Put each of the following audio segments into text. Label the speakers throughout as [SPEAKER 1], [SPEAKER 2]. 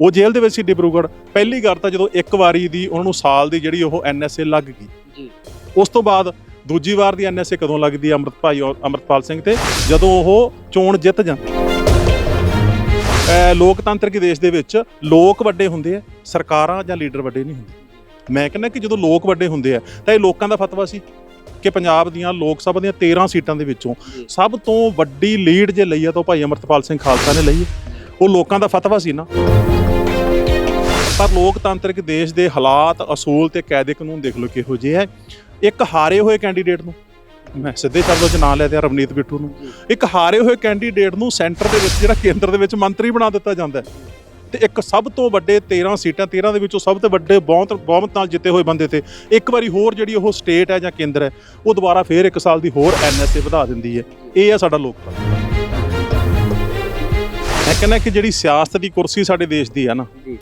[SPEAKER 1] ਉਹ ਜੇਲ੍ਹ ਦੇ ਵਿੱਚ ਸੀ ਡਿਬਰੂਗੜ੍ਹ। ਪਹਿਲੀ ਗੱਲ ਤਾਂ ਜਦੋਂ ਇੱਕ ਵਾਰੀ ਦੀ ਉਹਨਾਂ ਨੂੰ ਸਾਲ ਦੀ ਜਿਹੜੀ ਉਹ ਐਨਐਸਏ ਲੱਗ ਗਈ।
[SPEAKER 2] ਜੀ।
[SPEAKER 1] ਉਸ ਤੋਂ ਬਾਅਦ ਦੂਜੀ ਵਾਰ ਦੀ ਐਨਐਸਏ ਕਦੋਂ ਲੱਗਦੀ ਹੈ ਅੰਮ੍ਰਿਤ ਭਾਈ ਔਰ ਅੰਮ੍ਰਿਤਪਾਲ ਸਿੰਘ ਤੇ? ਜਦੋਂ ਉਹ ਚੋਣ ਜਿੱਤ ਜਾਂਦੇ ਲੋਕਤੰਤਰਿਕ ਦੇਸ਼ ਦੇ ਵਿੱਚ ਲੋਕ ਵੱਡੇ ਹੁੰਦੇ ਆ ਸਰਕਾਰਾਂ ਜਾਂ ਲੀਡਰ ਵੱਡੇ ਨਹੀਂ ਹੁੰਦੇ। ਮੈਂ ਕਹਿੰਦਾ ਕਿ ਜਦੋਂ ਲੋਕ ਵੱਡੇ ਹੁੰਦੇ ਆ ਤਾਂ ਇਹ ਲੋਕਾਂ ਦਾ ਫਤਵਾ ਸੀ ਕਿ ਪੰਜਾਬ ਦੀਆਂ ਲੋਕ ਸਭਾ ਦੀਆਂ 13 ਸੀਟਾਂ ਦੇ ਵਿੱਚੋਂ। ਸਭ ਤੋਂ ਵੱਡੀ ਲੀਡ ਜੇ ਲਈ ਆ ਤਾਂ ਭਾਈ ਅੰਮ੍ਰਿਤਪਾਲ ਸਿੰਘ ਖਾਲਸਾ ਨੇ ਲਈ ਹੈ ਉਹ ਲੋਕਾਂ ਦਾ ਫਤਵਾ ਸੀ ਨਾ। ਪਰ ਲੋਕਤੰਤਰਿਕ ਦੇਸ਼ ਦੇ ਹਾਲਾਤ, ਅਸੂਲ ਤੇ ਕਾਇਦੇ ਕਾਨੂੰਨ ਦੇਖ ਲਓ ਕਿਹੋ ਜਿਹੇ ਹੈ ਇੱਕ ਹਾਰੇ ਹੋਏ ਕੈਂਡੀਡੇਟ ਨੂੰ, ਮੈਂ ਸਿੱਧੇ ਸ਼ਬਦਾਂ 'ਚ ਨਾਂ ਲੈ ਦਿਆਂ ਰਵਨੀਤ ਬਿੱਟੂ ਨੂੰ। ਇੱਕ ਹਾਰੇ ਹੋਏ ਕੈਂਡੀਡੇਟ ਨੂੰ ਸੈਂਟਰ ਦੇ ਵਿੱਚ, ਜਿਹੜਾ ਕੇਂਦਰ ਦੇ ਵਿੱਚ ਮੰਤਰੀ ਬਣਾ ਦਿੱਤਾ ਜਾਂਦਾ ਹੈ। ਤੇ ਇੱਕ ਸਭ ਤੋਂ ਵੱਡੇ 13 ਸੀਟਾਂ 13 ਦੇ ਵਿੱਚੋਂ ਸਭ ਤੋਂ ਵੱਡੇ ਬਹੁਤ ਬਹੁਮਤ ਨਾਲ ਜਿੱਤੇ ਹੋਏ ਬੰਦੇ ਤੇ ਇੱਕ ਵਾਰੀ ਹੋਰ ਜਿਹੜੀ ਉਹ ਸਟੇਟ ਹੈ ਜਾਂ ਕੇਂਦਰ ਹੈ, ਉਹ ਦੁਬਾਰਾ ਫੇਰ ਇੱਕ ਸਾਲ ਦੀ ਹੋਰ ਐਨਐਸਏ ਵਧਾ ਦਿੰਦੀ ਹੈ। ਇਹ ਹੈ ਸਾਡਾ ਲੋਕਤੰਤਰ। ਕਹਿੰਦਾ ਕਿ ਜਿਹੜੀ ਸਿਆਸਤ ਦੀ ਕੁਰਸੀ ਸਾਡੇ ਦੇਸ਼ ਦੀ ਹੈ ਨਾ
[SPEAKER 2] ਜੀ।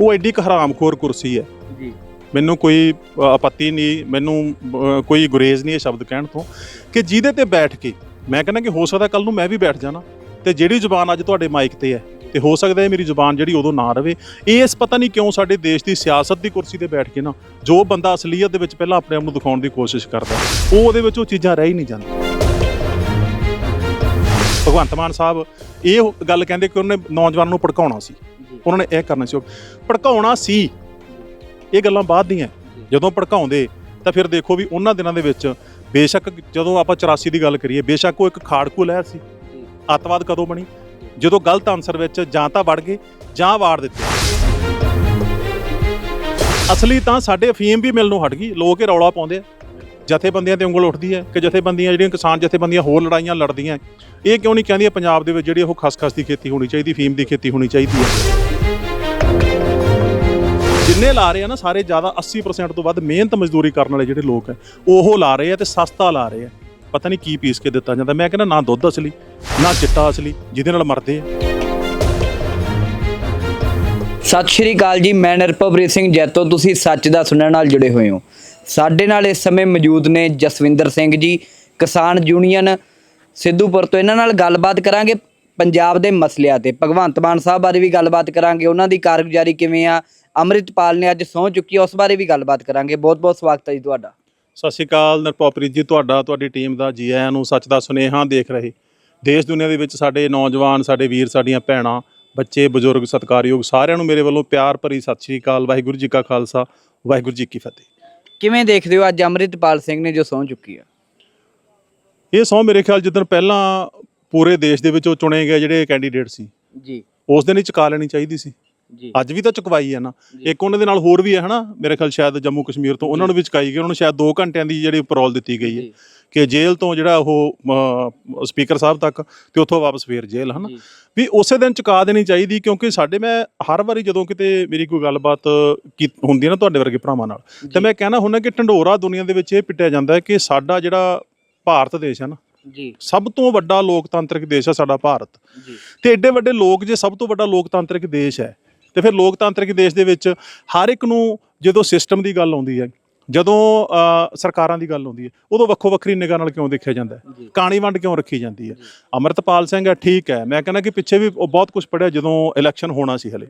[SPEAKER 1] ਉਹ ਐਡੀ ਕੁ ਹਰਾਮਖੋਰ ਕੁਰਸੀ ਹੈ।
[SPEAKER 2] ਜੀ।
[SPEAKER 1] ਮੈਨੂੰ ਕੋਈ ਆਪੱਤੀ ਨਹੀਂ ਮੈਨੂੰ ਅ, ਕੋਈ ਗੁਰੇਜ਼ ਨਹੀਂ ਇਹ ਸ਼ਬਦ ਕਹਿਣ ਤੋਂ ਕਿ ਜਿਹਦੇ ਤੇ ਬੈਠ ਕੇ ਮੈਂ ਕਹਿੰਦਾ ਕਿ ਹੋ ਸਕਦਾ ਕੱਲ ਨੂੰ ਮੈਂ ਵੀ ਬੈਠ ਜਾਣਾ ਤੇ ਜਿਹੜੀ ਜ਼ੁਬਾਨ ਅੱਜ ਤੁਹਾਡੇ ਮਾਈਕ ਤੇ ਹੈ ਤੇ ਹੋ ਸਕਦਾ ਹੈ ਮੇਰੀ ਜ਼ੁਬਾਨ ਜਿਹੜੀ ਉਦੋਂ ਨਾ ਰਵੇ। ਇਸ ਪਤਾ ਨਹੀਂ ਕਿਉਂ ਸਾਡੇ ਦੇਸ਼ ਦੀ ਸਿਆਸਤ ਦੀ ਕੁਰਸੀ ਤੇ ਬੈਠ ਕੇ ਨਾ ਜੋ ਬੰਦਾ ਅਸਲੀਅਤ ਦੇ ਵਿੱਚ ਪਹਿਲਾਂ ਆਪਣੇ ਆਪ ਨੂੰ ਦਿਖਾਉਣ ਦੀ ਕੋਸ਼ਿਸ਼ ਕਰਦਾ ਉਹ ਉਹਦੇ ਵਿੱਚ ਉਹ ਚੀਜ਼ਾਂ ਰਹਿ ਹੀ ਨਹੀਂ ਜਾਂਦੀਆਂ। ਭਗਵੰਤ ਮਾਨ ਸਾਹਿਬ ਇਹ ਗੱਲ ਕਹਿੰਦੇ ਕਿ ਉਹਨੇ ਨੌਜਵਾਨਾਂ ਨੂੰ ਭੜਕਾਉਣਾ ਸੀ। ਉਹਨਾਂ ਨੇ ਇਹ ਕਰਨਾ ਸੀ। ਭੜਕਾਉਣਾ ਸੀ। ਇਹ ਗੱਲਾਂ ਬਾਅਦ ਦੀਆਂ। ਜਦੋਂ ਭੜਕਾਉਂਦੇ ਤਾਂ ਫਿਰ ਦੇਖੋ ਵੀ ਉਹਨਾਂ ਦਿਨਾਂ ਦੇ ਵਿੱਚ ਬੇਸ਼ੱਕ ਜਦੋਂ ਆਪਾਂ 84 ਦੀ ਗੱਲ ਕਰੀਏ ਬੇਸ਼ੱਕ ਉਹ ਇੱਕ ਖਾੜਕੂ ਲਹਿਰ ਸੀ। ਅੱਤਵਾਦ ਕਦੋਂ ਬਣੀ? ਜਦੋਂ ਗਲਤ ਆਨਸਰ ਵਿੱਚ ਜਾਂ ਤਾਂ ਵੜ ਗਏ ਜਾਂ ਵਾੜ ਦਿੱਤੇ। ਅਸਲੀ ਤਾਂ ਸਾਡੇ ਅਫੀਮ ਵੀ ਮਿਲਣੋਂ ਹਟ ਗਈ। ਲੋਕ ਇਹ ਰੌਲਾ ਪਾਉਂਦੇ ਆ। ਜਥੇਬੰਦੀਆਂ ਤੇ ਉਂਗਲ ਉੱਠਦੀ ਹੈ ਕਿ ਜਥੇਬੰਦੀਆਂ ਜਿਹੜੀਆਂ ਕਿਸਾਨ ਜਥੇਬੰਦੀਆਂ ਹੋਰ ਲੜਾਈਆਂ ਲੜਦੀਆਂ ਇਹ ਕਿਉਂ ਨਹੀਂ ਕਹਿੰਦੀਆਂ ਪੰਜਾਬ ਦੇ ਵਿੱਚ ਜਿਹੜੀ ਉਹ ਖਸਖਸ ਦੀ ਖੇਤੀ ਹੋਣੀ ਚਾਹੀਦੀ, ਫੀਮ ਦੀ ਖੇਤੀ ਹੋਣੀ ਚਾਹੀਦੀ ਹੈ। ਜਿੰਨੇ ਲਾ ਰਹੇ ਆ ਨਾ ਸਾਰੇ ਜ਼ਿਆਦਾ 80% ਤੋਂ ਵੱਧ ਮਿਹਨਤ ਮਜ਼ਦੂਰੀ ਕਰਨ ਵਾਲੇ ਜਿਹੜੇ ਲੋਕ ਹੈ, ਉਹ ਲਾ ਰਹੇ ਆ ਤੇ ਸਸਤਾ ਲਾ ਰਹੇ ਆ। ਪਤਾ ਨਹੀਂ ਕੀ ਪੀਸ ਕੇ ਦਿੱਤਾ ਜਾਂਦਾ। ਮੈਂ ਕਹਿੰਦਾ ਨਾ ਦੁੱਧ ਅਸਲੀ, ਨਾ ਚਿੱਟਾ ਅਸਲੀ, ਜਿਹਦੇ ਨਾਲ ਮਰਦੇ ਆ।
[SPEAKER 2] ਸਤਿ ਸ਼੍ਰੀ ਅਕਾਲ ਜੀ, ਮੈਂ ਨਿਰਭਵਰੀਤ ਸਿੰਘ ਜੈਤੋ। ਤੁਸੀਂ ਸੱਚ ਦਾ ਸੁਣਨ ਨਾਲ ਜੁੜੇ ਹੋਏ ਹੋ। ਸਾਡੇ ਨਾਲ ਇਸ ਸਮੇਂ ਮੌਜੂਦ ਨੇ ਜਸਵਿੰਦਰ ਸਿੰਘ ਜੀ ਕਿਸਾਨ ਯੂਨੀਅਨ ਸਿੱਧੂਪੁਰ ਤੋਂ। ਇਹਨਾਂ ਨਾਲ ਗੱਲਬਾਤ ਕਰਾਂਗੇ ਪੰਜਾਬ ਦੇ ਮਸਲਿਆਂ ਤੇ। ਭਗਵੰਤ ਮਾਨ ਸਾਹਿਬ ਬਾਰੇ ਵੀ ਗੱਲਬਾਤ ਕਰਾਂਗੇ। ਉਹਨਾਂ ਦੀ ਕਾਰਗੁਜ਼ਾਰੀ ਕਿਵੇਂ ਆ? ਅੰਮ੍ਰਿਤਪਾਲ ਨੇ ਅੱਜ ਸਹੁੰ ਚੁੱਕੀ ਆ, ਉਸ ਬਾਰੇ ਵੀ ਗੱਲਬਾਤ ਕਰਾਂਗੇ। ਬਹੁਤ ਬਹੁਤ ਸਵਾਗਤ ਹੈ ਜੀ ਤੁਹਾਡਾ।
[SPEAKER 1] ਸਤਿ ਸ਼੍ਰੀ ਅਕਾਲ ਨਰਪੋਪ੍ਰੀਤ ਜੀ ਤੁਹਾਡਾ ਤੁਹਾਡੀ ਟੀਮ ਦਾ ਜੀ ਆਇਆਂ ਨੂੰ ਸੱਚ ਦਾ ਸੁਨੇਹਾ ਦੇਖ ਰਹੇ। ਦੇਸ਼ ਦੁਨੀਆ ਦੇ ਵਿੱਚ ਸਾਡੇ ਨੌਜਵਾਨ ਸਾਡੇ ਵੀਰ ਸਾਡੀਆਂ ਭੈਣਾਂ ਬੱਚੇ ਬਜ਼ੁਰਗ ਸਤਿਕਾਰਯੋਗ ਸਾਰਿਆਂ ਨੂੰ ਮੇਰੇ ਵੱਲੋਂ ਪਿਆਰ ਭਰੀ ਸਤਿ ਸ਼੍ਰੀ ਅਕਾਲ ਵਾਹਿਗੁਰੂ ਜੀ ਕਾ ਖਾਲਸਾ ਵਾਹਿਗੁਰੂ ਜੀ ਕੀ ਫਤਿਹ।
[SPEAKER 2] ਕਿਵੇਂ ਦੇਖਦੇ ਹੋ ਅੱਜ ਅੰਮ੍ਰਿਤਪਾਲ ਸਿੰਘ ਨੇ ਜੋ ਸਹੁੰ ਚੁੱਕੀ ਆ?
[SPEAKER 1] ਇਹ ਸੌ ਮੇਰੇ ਖਿਆਲ ਜਿੱਦਣ ਪਹਿਲਾਂ ਪੂਰੇ ਦੇਸ਼ ਦੇ ਵਿੱਚ ਉਹ ਚੁਣੇ ਗਏ ਜਿਹੜੇ ਕੈਂਡੀਡੇਟ ਸੀ।
[SPEAKER 2] ਜੀ।
[SPEAKER 1] ਉਸ ਦਿਨ ਹੀ ਚੁਕਾ ਲੈਣੀ ਚਾਹੀਦੀ ਸੀ।
[SPEAKER 2] ਜੀ।
[SPEAKER 1] ਅੱਜ ਵੀ ਤਾਂ ਚੁਕਵਾਈ ਹੈ ਨਾ। ਇੱਕ ਉਹਨਾਂ ਦੇ ਨਾਲ ਹੋਰ ਵੀ ਹੈ ਹਨਾ ਮੇਰੇ ਖਿਆਲ ਸ਼ਾਇਦ ਜੰਮੂ ਕਸ਼ਮੀਰ ਤੋਂ। ਉਹਨਾਂ ਨੂੰ ਵੀ ਚੁਕਾਈ ਗਈ ਉਹਨਾਂ ਨੂੰ ਸ਼ਾਇਦ 2 ਘੰਟਿਆਂ ਦੀ ਜਿਹੜੀ ਪਰੋਲ ਦਿੱਤੀ ਗਈ ਹੈ। ਕਿ ਜੇਲ੍ਹ ਤੋਂ ਜਿਹੜਾ ਉਹ ਸਪੀਕਰ ਸਾਹਿਬ ਤੱਕ ਤੇ ਉੱਥੋਂ ਵਾਪਸ ਫੇਰ ਜੇਲ੍ਹ ਹਨਾ। ਵੀ ਉਸੇ ਦਿਨ ਚੁਕਾ ਦੇਣੀ ਚਾਹੀਦੀ ਕਿਉਂਕਿ ਸਾਡੇ ਮੈਂ ਹਰ ਵਾਰੀ ਜਦੋਂ ਕਿਤੇ ਮੇਰੀ ਕੋਈ ਗੱਲਬਾਤ ਹੁੰਦੀ ਹੈ ਨਾ ਤੁਹਾਡੇ ਵਰਗੇ ਭਰਾਵਾਂ ਨਾਲ। ਤੇ ਮੈਂ ਕਹਿਣਾ ਹੁੰਦਾ ਕਿ ਢੰਡੋਰਾ ਦੁਨੀਆ ਦੇ ਵਿੱਚ ਇਹ ਪਿੱਟਿਆ ਜਾਂਦਾ ਹੈ ਕਿ ਸਾਡਾ ਜਿਹੜਾ ਭਾਰਤ ਦੇਸ਼ ਹੈ ਨਾ
[SPEAKER 2] ਜੀ।
[SPEAKER 1] ਸਭ ਤੋਂ ਵੱਡਾ ਲੋਕਤਾਂਤਰਿਕ ਦੇਸ਼ ਹੈ ਸਾਡਾ ਭਾਰਤ।
[SPEAKER 2] ਜੀ।
[SPEAKER 1] ਤੇ ਐਡੇ ਵੱਡੇ ਲੋਕ ਜੇ ਸਭ ਤੋਂ ਵੱਡਾ ਲੋਕਤਾਂਤਰਿਕ ਦੇਸ਼ ਹੈ ਤੇ ਫਿਰ ਲੋਕਤਾਂਤਰਿਕ ਦੇਸ਼ ਦੇ ਵਿੱਚ ਹਰ ਇੱਕ ਨੂੰ ਜਦੋਂ ਸਿਸਟਮ ਦੀ ਗੱਲ ਆਉਂਦੀ ਹੈ ਜਦੋਂ ਸਰਕਾਰਾਂ ਦੀ ਗੱਲ ਆਉਂਦੀ ਹੈ ਉਦੋਂ ਵੱਖੋ ਵੱਖਰੀ ਨਿਗਾਹ ਨਾਲ ਕਿਉਂ ਦੇਖਿਆ ਜਾਂਦਾ ਹੈ? ਕਾਣੀ ਵੰਡ ਕਿਉਂ ਰੱਖੀ ਜਾਂਦੀ ਹੈ? ਅਮਰਤਪਾਲ ਸਿੰਘ ਹੈ ਠੀਕ ਹੈ ਮੈਂ ਕਹਿੰਦਾ ਕਿ ਪਿੱਛੇ ਵੀ ਉਹ ਬਹੁਤ ਕੁਝ ਪੜਿਆ ਜਦੋਂ ਇਲੈਕਸ਼ਨ ਹੋਣਾ ਸੀ ਹਲੇ।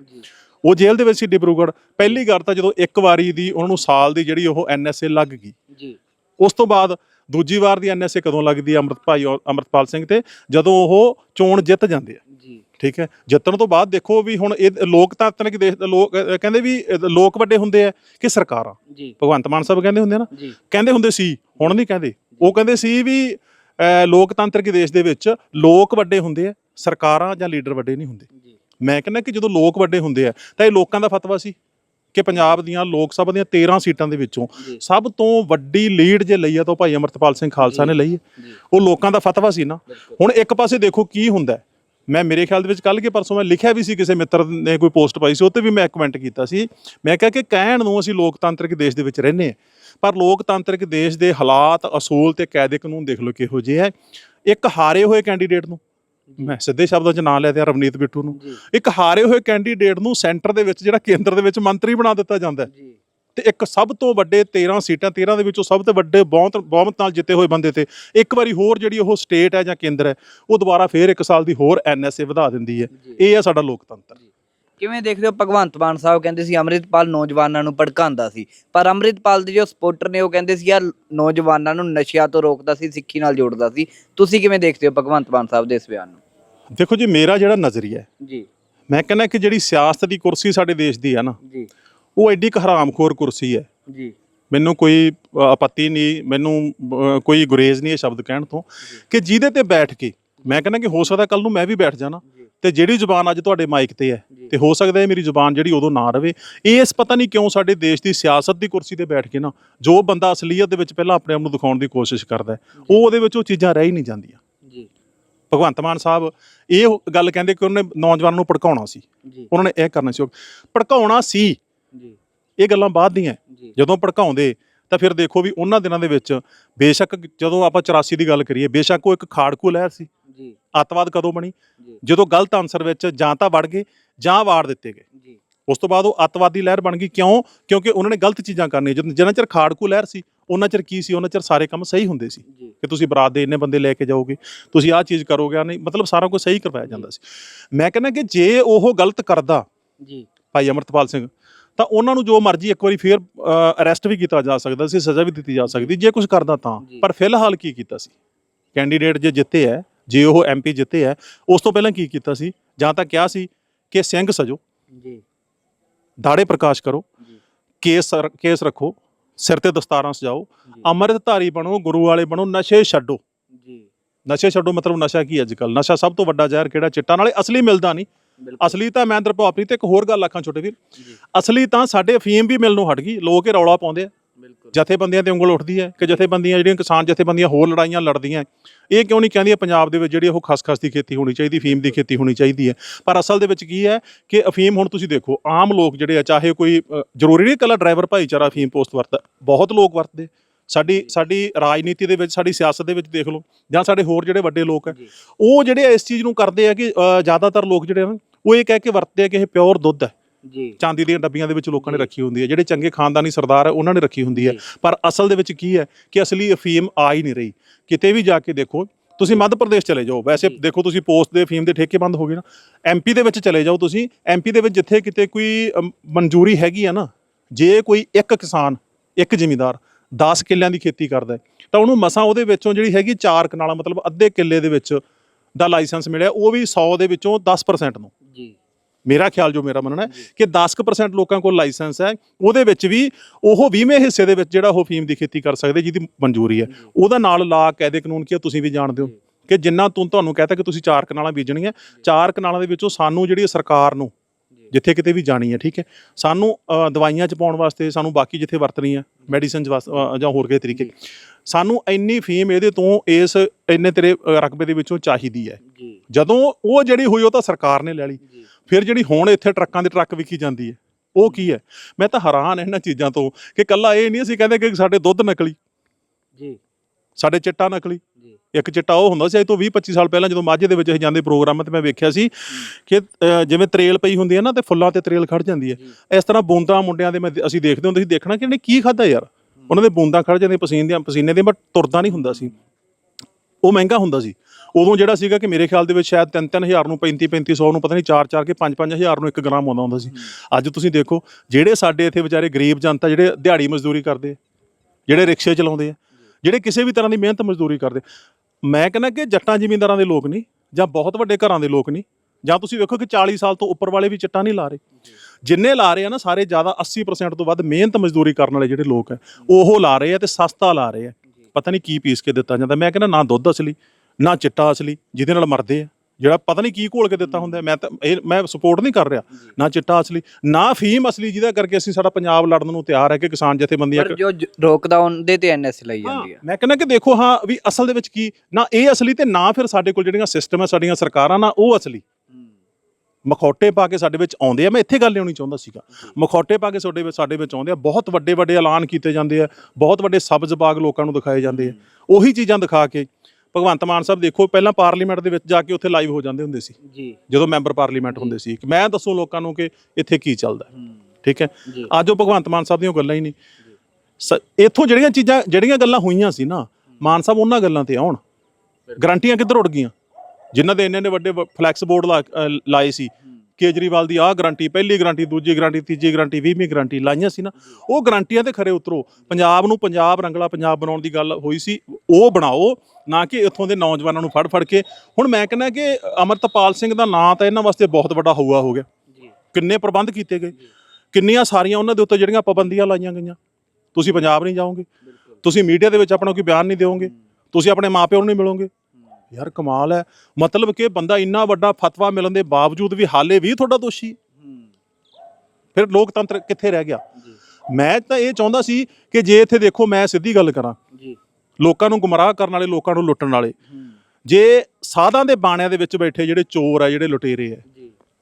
[SPEAKER 1] ਉਹ ਜੇਲ੍ਹ ਦੇ ਵਿੱਚ ਸੀ ਡਿਬਰੂਗੜ੍ਹ। ਪਹਿਲੀ ਗੱਲ ਤਾਂ ਜਦੋਂ ਇੱਕ ਵਾਰੀ ਦੀ ਉਹਨਾਂ ਨੂੰ ਸਾਲ ਦੀ ਜਿਹੜੀ ਉਹ ਐਨਐਸਏ ਲੱਗ ਗਈ।
[SPEAKER 2] ਜੀ।
[SPEAKER 1] ਉਸ ਤੋਂ ਬਾਅਦ ਦੂਜੀ ਵਾਰ ਦੀ ਐਨਐਸਏ ਕਦੋਂ ਲੱਗਦੀ ਹੈ? ਅੰਮ੍ਰਿਤ ਭਾਈ ਔਰ ਅੰਮ੍ਰਿਤਪਾਲ ਸਿੰਘ ਤੇ ਜਦੋਂ ਉਹ ਚੋਣ ਜਿੱਤ ਜਾਂਦੇ ਆ। ਠੀਕ ਹੈ? ਜਿੱਤਣ ਤੋਂ ਬਾਅਦ ਦੇਖੋ ਵੀ ਹੁਣ ਇਹ ਲੋਕਤੰਤਰਿਕ ਦੇਸ਼ ਦੇ ਲੋਕ ਅਹ ਕਹਿੰਦੇ ਵੀ ਲੋਕ ਵੱਡੇ ਹੁੰਦੇ ਆ ਕਿ ਸਰਕਾਰਾਂ?
[SPEAKER 2] ਜੀ।
[SPEAKER 1] ਭਗਵੰਤ ਮਾਨ ਸਾਹਿਬ ਕਹਿੰਦੇ ਹੁੰਦੇ ਆ ਨਾ?
[SPEAKER 2] ਜੀ।
[SPEAKER 1] ਕਹਿੰਦੇ ਹੁੰਦੇ ਸੀ ਹੁਣ ਨਹੀਂ ਕਹਿੰਦੇ। ਉਹ ਕਹਿੰਦੇ ਸੀ ਵੀ ਅਹ ਲੋਕਤੰਤਰਿਕ ਦੇਸ਼ ਦੇ ਵਿੱਚ ਲੋਕ ਵੱਡੇ ਹੁੰਦੇ ਆ ਸਰਕਾਰਾਂ ਜਾਂ ਲੀਡਰ ਵੱਡੇ ਨਹੀਂ ਹੁੰਦੇ।
[SPEAKER 2] ਜੀ।
[SPEAKER 1] ਮੈਂ ਕਹਿੰਦਾ ਕਿ ਜਦੋਂ ਲੋਕ ਵੱਡੇ ਹੁੰਦੇ ਆ ਤਾਂ ਇਹ ਲੋਕਾਂ ਦਾ ਫਤਵਾ ਸੀ ਕਿ ਪੰਜਾਬ ਦੀਆਂ ਲੋਕ ਸਭਾ ਦੀਆਂ 13 ਸੀਟਾਂ ਦੇ ਵਿੱਚੋਂ
[SPEAKER 2] ਜੀ।
[SPEAKER 1] ਸਭ ਤੋਂ ਵੱਡੀ ਲੀਡ ਜੇ ਲਈ ਆ ਤਾਂ ਉਹ ਭਾਈ ਅਮਰਤਪਾਲ ਸਿੰਘ ਖਾਲਸਾ ਨੇ ਲਈ ਹੈ
[SPEAKER 2] ਜੀ।
[SPEAKER 1] ਉਹ ਲੋਕਾਂ ਦਾ ਫਤਵਾ ਸੀ ਨਾ।
[SPEAKER 2] ਬਿਲਕੁਲ।
[SPEAKER 1] ਹੁਣ ਇੱਕ ਪਾਸੇ ਦੇਖੋ ਕੀ ਹੁੰਦਾ ਹੈ। ਮੈਂ ਮੇਰੇ ਖਿਆਲ ਦੇ ਵਿੱਚ ਕੱਲ ਕੇ ਪਰਸੋਂ ਮੈਂ ਲਿਖਿਆ ਵੀ ਸੀ ਕਿਸੇ ਮਿੱਤਰ ਨੇ ਕੋਈ ਪੋਸਟ ਪਾਈ ਸੀ ਉਹ ਤੇ ਵੀ ਮੈਂ ਕਮੈਂਟ ਕੀਤਾ ਸੀ। ਮੈਂ ਕਿਹਾ ਕਿ ਕਹਿਣ ਨੂੰ ਅਸੀਂ ਲੋਕਤੰਤਰਿਕ ਦੇਸ਼ ਦੇ ਵਿੱਚ ਰਹਿੰਦੇ ਹਾਂ ਪਰ ਲੋਕਤੰਤਰਿਕ ਦੇਸ਼ ਦੇ ਹਾਲਾਤ ਅਸੂਲ ਤੇ ਕਾਇਦੇ ਕਾਨੂੰਨ ਦੇਖ ਲਓ ਕਿਹੋ ਜਿਹੇ ਹੈ ਇੱਕ ਹਾਰੇ ਹੋਏ ਕੈਂਡੀਡੇਟ ਨੂੰ ਮੈਂ ਸਿੱਧੇ ਸ਼ਬਦਾਂ 'ਚ ਨਾਂ ਲੈ ਦਿਆ ਰਵਨੀਤ ਬਿੱਟੂ ਨੂੰ। ਇੱਕ ਹਾਰੇ ਹੋਏ ਕੈਂਡੀਡੇਟ ਨੂੰ ਸੈਂਟਰ ਦੇ ਵਿੱਚ ਜਿਹੜਾ ਕੇਂਦਰ ਦੇ ਵਿੱਚ ਮੰਤਰੀ ਬਣਾ ਦਿੱਤਾ ਜਾਂਦਾ ਹੈ।
[SPEAKER 2] ਜੀ।
[SPEAKER 1] ਤੇ ਇੱਕ ਸਭ ਤੋਂ ਵੱਡੇ 13 ਸੀਟਾਂ 13 ਦੇ ਵਿੱਚੋਂ ਸਭ ਤੋਂ ਵੱਡੇ ਬਹੁਤ ਬਹੁਮਤ ਨਾਲ ਜਿੱਤੇ ਹੋਏ ਬੰਦੇ ਤੇ ਇੱਕ ਵਾਰੀ ਹੋਰ ਜਿਹੜੀ ਉਹ ਸਟੇਟ ਹੈ ਜਾਂ ਕੇਂਦਰ ਹੈ ਉਹ ਦੁਬਾਰਾ ਫੇਰ ਇੱਕ ਸਾਲ ਦੀ ਹੋਰ ਐਨਐਸਏ ਵਧਾ ਦਿੰਦੀ ਹੈ। ਇਹ ਹੈ ਸਾਡਾ ਲੋਕਤੰਤਰ।
[SPEAKER 2] ਕਿਵੇਂ ਦੇਖਦੇ ਹੋ? ਭਗਵੰਤ ਮਾਨ ਸਾਹਿਬ ਕਹਿੰਦੇ ਸੀ ਅੰਮ੍ਰਿਤਪਾਲ ਨੌਜਵਾਨਾਂ ਨੂੰ ਭੜਕਾਉਂਦਾ ਸੀ। ਪਰ ਅੰਮ੍ਰਿਤਪਾਲ ਦੇ ਜੋ ਸਪੋਰਟਰ ਨੇ ਉਹ ਕਹਿੰਦੇ ਸੀ ਯਾਰ ਨੌਜਵਾਨਾਂ ਨੂੰ ਨਸ਼ਿਆਂ ਤੋਂ ਰੋਕਦਾ ਸੀ ਸਿੱਖੀ ਨਾਲ ਜੋੜਦਾ ਸੀ। ਤੁਸੀਂ ਕਿਵੇਂ ਦੇਖਦੇ ਹੋ ਭਗਵੰਤ ਮਾਨ ਸਾਹਿਬ ਦੇ ਇਸ ਬਿਆਨ ਨੂੰ?
[SPEAKER 1] ਦੇਖੋ ਜੀ ਮੇਰਾ ਜਿਹੜਾ ਨਜ਼ਰੀਆ ਹੈ
[SPEAKER 2] ਜੀ।
[SPEAKER 1] ਮੈਂ ਕਹਿੰਦਾ ਕਿ ਜਿਹੜੀ ਸਿਆਸਤ ਦੀ ਕੁਰਸੀ ਸਾਡੇ ਦੇਸ਼ ਦੀ ਹੈ ਨਾ
[SPEAKER 2] ਜੀ।
[SPEAKER 1] ਉਹ ਐਡੀ ਕੁ ਹਰਾਮਖੋਰ ਕੁਰਸੀ ਹੈ।
[SPEAKER 2] ਜੀ।
[SPEAKER 1] ਮੈਨੂੰ ਕੋਈ ਆਪੱਤੀ ਨਹੀਂ ਮੈਨੂੰ ਕੋਈ ਗੁਰੇਜ਼ ਨਹੀਂ ਇਹ ਸ਼ਬਦ ਕਹਿਣ ਤੋਂ। ਕਿ ਜਿਹਦੇ ਤੇ ਬੈਠ ਕੇ ਮੈਂ ਕਹਿੰਦਾ ਕਿ ਹੋ ਸਕਦਾ ਕੱਲ ਨੂੰ ਮੈਂ ਵੀ ਬੈਠ ਜਾਣਾ। ਤੇ ਜਿਹੜੀ ਜ਼ੁਬਾਨ ਅੱਜ ਤੁਹਾਡੇ ਮਾਈਕ ਤੇ ਹੈ ਤੇ ਹੋ ਸਕਦਾ ਹੈ ਮੇਰੀ ਜ਼ੁਬਾਨ ਜਿਹੜੀ ਉਦੋਂ ਨਾ ਰਵੇ। ਇਸ ਪਤਾ ਨਹੀਂ ਕਿਉਂ ਸਾਡੇ ਦੇਸ਼ ਦੀ ਸਿਆਸਤ ਦੀ ਕੁਰਸੀ ਤੇ ਬੈਠ ਕੇ ਨਾ ਜੋ ਬੰਦਾ ਅਸਲੀਅਤ ਦੇ ਵਿੱਚ ਪਹਿਲਾਂ ਆਪਣੇ ਆਪ ਨੂੰ ਦਿਖਾਉਣ ਦੀ ਕੋਸ਼ਿਸ਼ ਕਰਦਾ ਹੈ, ਉਹ ਉਹਦੇ ਵਿੱਚ ਉਹ ਚੀਜ਼ਾਂ ਰਹਿ ਹੀ ਨਹੀਂ ਜਾਂਦੀਆਂ।
[SPEAKER 2] ਜੀ।
[SPEAKER 1] ਭਗਵੰਤ ਮਾਨ ਸਾਹਿਬ ਇਹ ਗੱਲ ਕਹਿੰਦੇ ਕਿ ਉਹਨੇ ਨੌਜਵਾਨਾਂ ਨੂੰ ਭੜਕਾਉਣਾ ਸੀ।
[SPEAKER 2] ਜੀ।
[SPEAKER 1] ਉਹਨਾਂ ਨੇ ਇਹ ਕਰਨਾ ਸੀ। ਭੜਕਾਉਣਾ ਸੀ।
[SPEAKER 2] ਜੀ।
[SPEAKER 1] ਇਹ ਗੱਲਾਂ ਬਾਅਦ ਦੀਆਂ। ਜਦੋਂ ਭੜਕਾਉਂਦੇ ਤਾਂ ਫਿਰ ਦੇਖੋ ਵੀ ਉਹਨਾਂ ਦਿਨਾਂ ਦੇ ਵਿੱਚ ਬੇਸ਼ੱਕ ਜਦੋਂ ਆਪਾਂ 84 ਦੀ ਗੱਲ ਕਰੀਏ ਬੇਸ਼ੱਕ ਉਹ ਇੱਕ ਖਾੜਕੂ ਲਹਿਰ ਸੀ।
[SPEAKER 2] ਜੀ।
[SPEAKER 1] ਅੱਤਵਾਦ ਕਦੋਂ ਬਣੀ? ਜਦੋਂ ਗਲਤ ਆਨਸਰ ਵਿੱਚ ਜਾਂ ਤਾਂ ਵੜ ਗਏ ਜਾਂ ਵਾਰ ਦਿੱਤੇ ਗਏ।
[SPEAKER 2] ਜੀ।
[SPEAKER 1] ਉਸ ਤੋਂ ਬਾਅਦ ਉਹ ਅੱਤਵਾਦੀ ਲਹਿਰ ਬਣ ਗਈ। ਕਿਉਂ? ਕਿਉਂਕਿ ਉਹਨਾਂ ਨੇ ਗਲਤ ਚੀਜ਼ਾਂ ਕਰਨੀਆਂ। ਜਦੋਂ ਜਿੰਨਾ ਚਿਰ ਖਾੜਕੂ ਲਹਿਰ ਸੀ ਉਹਨਾਂ ਚਿਰ ਕੀ ਸੀ? ਉਹਨਾਂ ਚਿਰ ਸਾਰੇ ਕੰਮ ਸਹੀ ਹੁੰਦੇ ਸੀ। ਕਿ ਤੁਸੀਂ ਬਰਾਤ ਦੇ ਇੰਨੇ ਬੰਦੇ ਲੈ ਕੇ ਜਾਓਗੇ ਤੁਸੀਂ ਆਹ ਚੀਜ਼ ਕਰੋਗੇ ਨਹੀਂ। ਮਤਲਬ ਸਾਰਾ ਕੁਝ ਸਹੀ ਕਰਵਾਇਆ ਜਾਂਦਾ ਸੀ। ਮੈਂ ਕਹਿੰਦਾ ਕਿ ਜੇ ਉਹ ਗਲਤ ਕਰਦਾ
[SPEAKER 2] ਜੀ।
[SPEAKER 1] ਭਾਈ ਅਮਰਤਪਾਲ ਸਿੰਘ ਤਾਂ ਉਹਨਾਂ ਨੂੰ ਜੋ ਮਰਜ਼ੀ ਇੱਕ ਵਾਰੀ ਫੇਰ ਅਰੈਸਟ ਵੀ ਕੀਤਾ ਜਾ ਸਕਦਾ ਸੀ ਸਜ਼ਾ ਵੀ ਦਿੱਤੀ ਜਾ ਸਕਦੀ ਜੇ ਕੁਝ ਕਰਦਾ ਤਾਂ। ਪਰ ਫਿਲਹਾਲ ਕੀ ਕੀਤਾ ਸੀ? ਕੈਂਡੀਡੇਟ ਜੇ ਜਿੱਤੇ ਹੈ ਜੇ ਉਹ ਐਮਪੀ ਜਿੱਤੇ ਹੈ ਉਸ ਤੋਂ ਪਹਿਲਾਂ ਕੀ ਕੀਤਾ ਸੀ? ਜਾਂ ਤਾਂ ਕਿਹਾ ਸੀ ਕਿ ਸਿੰਘ ਸਜੋ।
[SPEAKER 2] ਜੀ।
[SPEAKER 1] ਦਾੜੇ ਪ੍ਰਕਾਸ਼ ਕਰੋ।
[SPEAKER 2] ਜੀ।
[SPEAKER 1] ਕੇਸ ਕੇਸ ਰੱਖੋ। ਸਿਰ ਤੇ ਦਸਤਾਰਾਂ ਸਜਾਓ। ਅੰਮ੍ਰਿਤਧਾਰੀ ਬਣੋ ਗੁਰੂ ਵਾਲੇ ਬਣੋ ਨਸ਼ੇ ਛੱਡੋ।
[SPEAKER 2] ਜੀ।
[SPEAKER 1] ਨਸ਼ੇ ਛੱਡੋ ਮਤਲਬ ਨਸ਼ਾ ਕੀ ਅੱਜ ਕੱਲ ਨਸ਼ਾ ਸਭ ਤੋਂ ਵੱਡਾ ਜ਼ਹਿਰ ਕਿਹੜਾ? ਚਿੱਟਾ। ਨਾਲੇ ਅਸਲੀ ਮਿਲਦਾ ਨਹੀਂ। ਅਸਲੀ ਤਾਂ ਮੈਂ ਦਰਪਾਪਰੀ ਤੇ ਇੱਕ ਹੋਰ ਗੱਲ ਆਖਾਂ ਛੋਟੇ ਵੀਰ। ਅਸਲੀ ਤਾਂ ਸਾਡੇ ਅਫੀਮ ਵੀ ਮਿਲਣੋਂ ਹਟ ਗਈ ਲੋਕ ਇਹ ਰੌਲਾ ਪਾਉਂਦੇ ਆ। ਜਥੇਬੰਦੀਆਂ ਤੇ ਉਂਗਲ ਉੱਠਦੀ ਹੈ ਕਿ ਜਥੇਬੰਦੀਆਂ ਜਿਹੜੀਆਂ ਕਿਸਾਨ ਜਥੇਬੰਦੀਆਂ ਹੋਰ ਲੜਾਈਆਂ ਲੜਦੀਆਂ। ਇਹ ਕਿਉਂ ਨਹੀਂ ਕਹਿੰਦੀਆਂ ਪੰਜਾਬ ਦੇ ਵਿੱਚ ਜਿਹੜੀ ਉਹ ਖਸਖਸ ਦੀ ਖੇਤੀ ਹੋਣੀ ਚਾਹੀਦੀ ਫੀਮ ਦੀ ਖੇਤੀ ਹੋਣੀ ਚਾਹੀਦੀ ਹੈ। ਪਰ ਅਸਲ ਦੇ ਵਿੱਚ ਕੀ ਹੈ ਕਿ ਅਫੀਮ ਹੁਣ ਤੁਸੀਂ ਦੇਖੋ ਆਮ ਲੋਕ ਜਿਹੜੇ ਆ ਚਾਹੇ ਕੋਈ ਜ਼ਰੂਰੀ ਨਹੀਂ ਇਕੱਲਾ ਡਰਾਈਵਰ ਭਾਈਚਾਰਾ ਅਫੀਮ ਪੋਸਟ ਵਰਤਦਾ ਬਹੁਤ ਲੋਕ ਵਰਤਦੇ। ਸਾਡੀ ਸਾਡੀ ਰਾਜਨੀਤੀ ਦੇ ਵਿੱਚ ਸਾਡੀ ਸਿਆਸਤ ਦੇ ਵਿੱਚ ਦੇਖ ਲਓ ਜਾਂ ਸਾਡੇ ਹੋਰ ਜਿਹੜੇ ਵੱਡੇ ਲੋਕ ਹੈ ਉਹ ਜਿਹੜੇ ਇਸ ਚੀਜ਼ ਨੂੰ ਕਰਦੇ ਆ ਕਿ ਜ਼ਿਆਦਾਤਰ ਲੋਕ ਜਿਹੜੇ ਆ ਨਾ ਉਹ ਇਹ ਕਹਿ ਕੇ ਵਰਤਦੇ ਆ ਕਿ ਇਹ ਪਿਓਰ ਦੁੱਧ ਹੈ।
[SPEAKER 2] ਜੀ।
[SPEAKER 1] ਚਾਂਦੀ ਦੀਆਂ ਡੱਬੀਆਂ ਦੇ ਵਿੱਚ ਲੋਕਾਂ ਨੇ ਰੱਖੀ ਹੁੰਦੀ ਹੈ। ਜਿਹੜੇ ਚੰਗੇ ਖਾਨਦਾਨੀ ਸਰਦਾਰ ਹੈ ਉਹਨਾਂ ਨੇ ਰੱਖੀ ਹੁੰਦੀ ਹੈ। ਪਰ ਅਸਲ ਦੇ ਵਿੱਚ ਕੀ ਹੈ ਕਿ ਅਸਲੀ ਅਫੀਮ ਆ ਹੀ ਨਹੀਂ ਰਹੀ। ਕਿਤੇ ਵੀ ਜਾ ਕੇ ਦੇਖੋ ਤੁਸੀਂ ਮੱਧ ਪ੍ਰਦੇਸ਼ ਚਲੇ ਜਾਓ। ਵੈਸੇ। ਦੇਖੋ ਤੁਸੀਂ ਪੋਸਟ ਦੇ ਅਫੀਮ ਦੇ ਠੇਕੇ ਬੰਦ ਹੋ ਗਏ ਨਾ। ਐਮਪੀ ਦੇ ਵਿੱਚ ਚਲੇ ਜਾਓ ਤੁਸੀਂ। ਐਮਪੀ ਦੇ ਵਿੱਚ ਜਿੱਥੇ ਕਿਤੇ ਕੋਈ ਮਨਜ਼ੂਰੀ ਹੈਗੀ ਆ ਨਾ ਜੇ ਕੋਈ ਇੱਕ ਕਿਸਾਨ ਇੱਕ ਜ਼ਿਮੀਂਦਾਰ 10 ਕਿੱਲਿਆਂ ਦੀ ਖੇਤੀ ਕਰਦਾ ਤਾਂ ਉਹਨੂੰ ਮਸਾਂ ਉਹਦੇ ਵਿੱਚੋਂ ਜਿਹੜੀ ਹੈਗੀ 4 ਕਨਾਲਾਂ ਮਤਲਬ ਅੱਧੇ ਕਿੱਲੇ ਦੇ ਵਿੱਚ ਦਾ ਲਾਇਸੈਂਸ ਮਿਲਿਆ ਉਹ ਵੀ 100 ਦੇ ਵਿੱਚੋਂ 10% ਨੂੰ।
[SPEAKER 2] ਜੀ।
[SPEAKER 1] ਮੇਰਾ ਖਿਆਲ ਜੋ ਮੇਰਾ ਮੰਨਣਾ ਹੈ ਕਿ 10% ਲੋਕਾਂ ਕੋਲ ਲਾਇਸੈਂਸ ਹੈ ਉਹਦੇ ਵਿੱਚ ਵੀ ਉਹ 20ਵੇਂ ਹਿੱਸੇ ਦੇ ਵਿੱਚ ਜਿਹੜਾ ਉਹ ਫੀਮ ਦੀ ਖੇਤੀ ਕਰ ਸਕਦੇ ਜਿਹਦੀ ਮਨਜ਼ੂਰੀ ਹੈ। ਉਹਦਾ ਨਾਲ ਲਾ ਕਾਇਦੇ ਕਾਨੂੰਨ ਕੀ ਤੁਸੀਂ ਵੀ ਜਾਣਦੇ ਹੋ ਕਿ ਜਿੰਨਾ ਤੁਹਾਨੂੰ ਕਹਤਾ ਕਿ ਤੁਸੀਂ ਚਾਰ ਕਨਾਲਾਂ ਬੀਜਣੀਆਂ ਚਾਰ ਕਨਾਲਾਂ ਦੇ ਵਿੱਚੋਂ ਸਾਨੂੰ ਜਿਹੜੀ ਸਰਕਾਰ ਨੂੰ ਜਿੱਥੇ ਕਿਤੇ ਵੀ ਜਾਣੀ ਹੈ ਠੀਕ ਹੈ? ਸਾਨੂੰ ਅ, ਦਵਾਈਆਂ ਚ ਪਾਉਣ ਵਾਸਤੇ ਸਾਨੂੰ ਬਾਕੀ ਜਿੱਥੇ ਵਰਤਣੀ ਹੈ ਮੈਡੀਸਿਨਸ ਜਾਂ ਹੋਰ ਕਿਸੇ ਤਰੀਕੇ। ਸਾਨੂੰ ਇੰਨੀ ਫੀਮ ਇਹਦੇ ਤੋਂ ਇਸ ਇੰਨੇ ਤੇਰੇ ਅ, ਰਕਬੇ ਦੇ ਵਿੱਚੋਂ ਚਾਹੀਦੀ ਹੈ।
[SPEAKER 2] ਜੀ।
[SPEAKER 1] ਜਦੋਂ ਉਹ ਜਿਹੜੀ ਹੋਈ ਉਹ ਤਾਂ ਸਰਕਾਰ ਨੇ ਲੈ ਲਈ।
[SPEAKER 2] ਜੀ।
[SPEAKER 1] ਫਿਰ ਜਿਹੜੀ ਹੁਣ ਇੱਥੇ ਟਰੱਕਾਂ ਦੇ ਟਰੱਕ ਵਿਕੀ ਜਾਂਦੀ ਹੈ ਉਹ ਕੀ ਹੈ? ਮੈਂ ਤਾਂ ਹੈਰਾਨ ਇਹਨਾਂ ਚੀਜ਼ਾਂ ਤੋਂ ਕਿ ਕੱਲਾ ਇਹ ਨਹੀਂ ਅਸੀਂ ਕਹਿੰਦੇ ਕਿ ਸਾਡੇ ਦੁੱਧ ਨਕਲੀ।
[SPEAKER 2] ਜੀ।
[SPEAKER 1] ਸਾਡੇ ਚਿੱਟਾ ਨਕਲੀ। ਇੱਕ ਚਿੱਟਾ ਉਹ ਹੁੰਦਾ ਸੀ ਅੱਜ ਤੋਂ 20 25 ਸਾਲ ਪਹਿਲਾਂ ਜਦੋਂ ਮਾਝੇ ਦੇ ਵਿੱਚ ਅਸੀਂ ਜਾਂਦੇ ਪ੍ਰੋਗਰਾਮਾਂ ਤੇ ਮੈਂ ਵੇਖਿਆ ਸੀ ਕਿ ਅ, ਜਿਵੇਂ ਤਰੇਲ ਪਈ ਹੁੰਦੀ ਹੈ ਨਾ ਤੇ ਫੁੱਲਾਂ ਤੇ ਤਰੇਲ ਖੜ ਜਾਂਦੀ ਹੈ। ਇਸ ਤਰ੍ਹਾਂ ਬੂੰਦਾਂ ਮੁੰਡਿਆਂ ਦੇ ਮੈਂ ਅਸੀਂ ਦੇਖਦੇ ਹੁੰਦੇ ਸੀ ਦੇਖਣਾ ਕਿ ਇਹਨੇ ਕੀ ਖਾਦਾ ਯਾਰ। ਉਹਨਾਂ ਦੇ ਬੂੰਦਾਂ ਖੜ ਜਾਂਦੀਆਂ ਪਸੀਨੇ ਦੀਆਂ ਪਸੀਨੇ ਦੀਆਂ ਬਟ ਤੁਰਦਾ ਨਹੀਂ ਹੁੰਦਾ ਸੀ। ਉਹ ਮਹਿੰਗਾ ਹੁੰਦਾ ਸੀ। ਉਦੋਂ ਜਿਹੜਾ ਸੀਗਾ ਕਿ ਮੇਰੇ ਖਿਆਲ ਦੇ ਵਿੱਚ ਸ਼ਾਇਦ 3-3000 ਨੂੰ 35-3500 ਨੂੰ ਪਤਾ ਨਹੀਂ 4-4 ਕੇ 5-5000 ਨੂੰ 1 ਗ੍ਰਾਮ ਆਉਂਦਾ ਹੁੰਦਾ ਸੀ। ਅੱਜ ਤੁਸੀਂ ਦੇਖੋ ਜਿਹੜੇ ਸਾਡੇ ਇੱਥੇ ਵਿਚਾਰੇ ਗਰੀਬ ਜਨਤਾ ਜਿਹੜੇ ਦਿਹਾੜੀ ਮਜ਼ਦੂਰੀ ਕਰਦੇ ਜਿਹੜੇ ਰਿਕਸ਼ੇ ਚਲਾਉਂਦੇ ਆ ਜਿਹੜੇ ਕਿਸੇ ਵੀ ਤਰ੍ਹਾਂ ਦੀ ਮਿਹਨਤ ਮਜ਼ਦੂਰੀ ਕਰਦੇ ਮੈਂ ਕਹਿੰਦਾ ਕਿ ਜੱਟਾਂ ਜ਼ਿਮੀਂਦਾਰਾਂ ਦੇ ਲੋਕ ਨਹੀਂ, ਜਾਂ ਬਹੁਤ ਵੱਡੇ ਘਰਾਂ ਦੇ ਲੋਕ ਨਹੀਂ, ਜਾਂ ਤੁਸੀਂ ਵੇਖੋ ਕਿ 40 ਸਾਲ ਤੋਂ ਉੱਪਰ ਵਾਲੇ ਵੀ ਚਿੱਟਾ ਨਹੀਂ ਲਾ ਰਹੇ। ਜਿੰਨੇ ਲਾ ਰਹੇ ਆ ਨਾ, ਸਾਰੇ ਜ਼ਿਆਦਾ 80% ਤੋਂ ਵੱਧ ਮਿਹਨਤ ਮਜ਼ਦੂਰੀ ਕਰਨ ਵਾਲੇ ਜਿਹੜੇ ਲੋਕ ਆ, ਉਹ ਲਾ ਰਹੇ ਆ ਤੇ ਸਸਤਾ ਲਾ ਰਹੇ ਆ। ਪਤਾ ਨਹੀਂ ਕੀ ਪੀਸ ਕੇ ਦਿੱਤਾ ਜਾਂਦਾ। ਮੈਂ ਕਹਿੰਦਾ ਨਾ ਦੁੱਧ ਅਸਲੀ, ਨਾ ਚਿੱਟਾ ਅਸਲੀ, ਜਿਹਦੇ ਨਾਲ ਮਰਦੇ ਆ। ਜਿਹੜਾ ਪਤਾ ਨਹੀਂ ਕੀ ਘੋਲ ਕੇ ਦਿੱਤਾ ਹੁੰਦਾ ਮੈਂ ਤਾਂ ਇਹ ਮੈਂ ਸਪੋਰਟ ਨਹੀਂ ਕਰ ਰਿਹਾ। ਨਾ ਚਿੱਟਾ ਅਸਲੀ ਨਾ ਫੀਮ ਅਸਲੀ ਜਿਹਦਾ ਕਰਕੇ ਅਸੀਂ ਸਾਡਾ ਪੰਜਾਬ ਲੜਨ ਨੂੰ ਤਿਆਰ ਹੈ ਕਿ ਕਿਸਾਨ ਜਥੇਬੰਦੀਆਂ
[SPEAKER 2] ਪਰ ਜੋ ਜ- ਰੋਕਦਾ ਉਹਦੇ ਤੇ ਐਨਐਸ ਲਈ ਜਾਂਦੀ ਹੈ।
[SPEAKER 1] ਮੈਂ ਕਹਿੰਦਾ ਕਿ ਦੇਖੋ ਹਾਂ ਵੀ ਅਸਲ ਦੇ ਵਿੱਚ ਕੀ ਨਾ ਇਹ ਅਸਲੀ ਤੇ ਨਾ ਫਿਰ ਸਾਡੇ ਕੋਲ ਜਿਹੜੀਆਂ ਸਿਸਟਮ ਹੈ ਸਾਡੀਆਂ ਸਰਕਾਰਾਂ ਨਾ ਉਹ ਅਸਲੀ। ਮਖੌਟੇ ਪਾ ਕੇ ਸਾਡੇ ਵਿੱਚ ਆਉਂਦੇ ਆ। ਮੈਂ ਇੱਥੇ ਗੱਲ ਲਿਆਉਣੀ ਚਾਹੁੰਦਾ ਸੀਗਾ। ਮਖੌਟੇ ਪਾ ਕੇ ਸਾਡੇ ਵਿੱਚ ਸਾਡੇ ਵਿੱਚ ਆਉਂਦੇ ਆ। ਬਹੁਤ ਵੱਡੇ ਵੱਡੇ ਐਲਾਨ ਕੀਤੇ ਜਾਂਦੇ ਆ। ਬਹੁਤ ਵੱਡੇ ਸਬਜ਼ ਬਾਗ ਲੋਕਾਂ ਨੂੰ ਦਿਖਾਏ ਜਾਂਦੇ ਆ। ਉਹੀ ਚੀਜ਼ਾਂ ਦਿਖਾ ਕੇ ਭਗਵੰਤ ਮਾਨ ਸਾਹਿਬ ਦੇਖੋ ਪਹਿਲਾਂ ਪਾਰਲੀਮੈਂਟ ਦੇ ਵਿੱਚ ਜਾ ਕੇ ਉੱਥੇ ਲਾਈਵ ਹੋ ਜਾਂਦੇ ਹੁੰਦੇ ਸੀ।
[SPEAKER 2] ਜੀ।
[SPEAKER 1] ਜਦੋਂ ਮੈਂਬਰ ਪਾਰਲੀਮੈਂਟ ਹੁੰਦੇ ਸੀ। ਕਿ ਮੈਂ ਦੱਸੋ ਲੋਕਾਂ ਨੂੰ ਕਿ ਇੱਥੇ ਕੀ ਚੱਲਦਾ। ਠੀਕ ਹੈ? ਅੱਜ ਉਹ ਭਗਵੰਤ ਮਾਨ ਸਾਹਿਬ ਦੀਆਂ ਗੱਲਾਂ ਹੀ ਨਹੀਂ। ਇੱਥੋਂ ਜਿਹੜੀਆਂ ਚੀਜ਼ਾਂ ਜਿਹੜੀਆਂ ਗੱਲਾਂ ਹੋਈਆਂ ਸੀ ਨਾ ਮਾਨ ਸਾਹਿਬ ਉਹਨਾਂ ਗੱਲਾਂ ਤੇ ਆਉਣ। ਗਰੰਟੀਆਂ ਕਿੱਧਰ ਉੱਡ ਗਈਆਂ? ਜਿਨ੍ਹਾਂ ਦੇ ਇੰਨੇ ਨੇ ਵੱਡੇ ਫਲੈਕਸ ਬੋਰਡ ਲਾਏ ਸੀ। ਕੇਜਰੀਵਾਲ ਦੀ ਆਹ ਗਾਰੰਟੀ ਪਹਿਲੀ ਗਾਰੰਟੀ ਦੂਜੀ ਗਾਰੰਟੀ ਤੀਜੀ ਗਾਰੰਟੀ 20ਵੀਂ ਗਾਰੰਟੀ ਲਾਈਆਂ ਸੀ ਨਾ ਉਹ ਗਾਰੰਟੀਆਂ ਤੇ ਖਰੇ ਉਤਰੋ। ਪੰਜਾਬ ਨੂੰ ਪੰਜਾਬ ਰੰਗਲਾ ਪੰਜਾਬ ਬਣਾਉਣ ਦੀ ਗੱਲ ਹੋਈ ਸੀ ਉਹ ਬਣਾਓ ਨਾ ਕਿ ਇੱਥੋਂ ਦੇ ਨੌਜਵਾਨਾਂ ਨੂੰ ਫੜ ਫੜ ਕੇ। ਹੁਣ ਮੈਂ ਕਹਿੰਦਾ ਕਿ ਅਮਰਤਪਾਲ ਸਿੰਘ ਦਾ ਨਾਂ ਤਾਂ ਇਹਨਾਂ ਵਾਸਤੇ ਬਹੁਤ ਵੱਡਾ ਹਊਆ ਹੋ ਗਿਆ।
[SPEAKER 2] ਜੀ।
[SPEAKER 1] ਕਿੰਨੇ ਪ੍ਰਬੰਧ ਕੀਤੇ ਗਏ। ਕਿੰਨੀਆਂ ਸਾਰੀਆਂ ਉਹਨਾਂ ਦੇ ਉੱਤੇ ਜਿਹੜੀਆਂ ਪਾਬੰਦੀਆਂ ਲਾਈਆਂ ਗਈਆਂ। ਤੁਸੀਂ ਪੰਜਾਬ ਨਹੀਂ ਜਾਓਗੇ। ਤੁਸੀਂ ਮੀਡੀਆ ਦੇ ਵਿੱਚ ਆਪਣਾ ਕੋਈ ਬਿਆਨ ਨਹੀਂ ਦਿਓਗੇ। ਤੁਸੀਂ ਆਪਣੇ ਮਾਪਿਆਂ ਨੂੰ ਨਹੀਂ ਮਿਲੋਗੇ। ਯਾਰ ਕਮਾਲ ਹੈ। ਮਤਲਬ ਕਿ ਬੰਦਾ ਇੰਨਾ ਵੱਡਾ ਫਤਵਾ ਮਿਲਣ ਦੇ ਬਾਵਜੂਦ ਵੀ ਹਾਲੇ ਵੀ ਤੁਹਾਡਾ ਦੋਸ਼ੀ। ਫਿਰ ਲੋਕਤੰਤਰ ਕਿੱਥੇ ਰਹਿ ਗਿਆ? ਮੈਂ ਤਾਂ ਇਹ ਚਾਹੁੰਦਾ ਸੀ ਕਿ ਜੇ ਇੱਥੇ ਦੇਖੋ ਮੈਂ ਸਿੱਧੀ ਗੱਲ ਕਰਾਂ।
[SPEAKER 2] ਜੀ।
[SPEAKER 1] ਲੋਕਾਂ ਨੂੰ ਗੁੰਮਰਾਹ ਕਰਨ ਵਾਲੇ ਲੋਕਾਂ ਨੂੰ ਲੁੱਟਣ ਵਾਲੇ। ਜੇ ਸਾਧਾਂ ਦੇ ਬਾਣਿਆਂ ਦੇ ਵਿੱਚ ਬੈਠੇ ਜਿਹੜੇ ਚੋਰ ਆ ਜਿਹੜੇ ਲੁਟੇਰੇ ਆ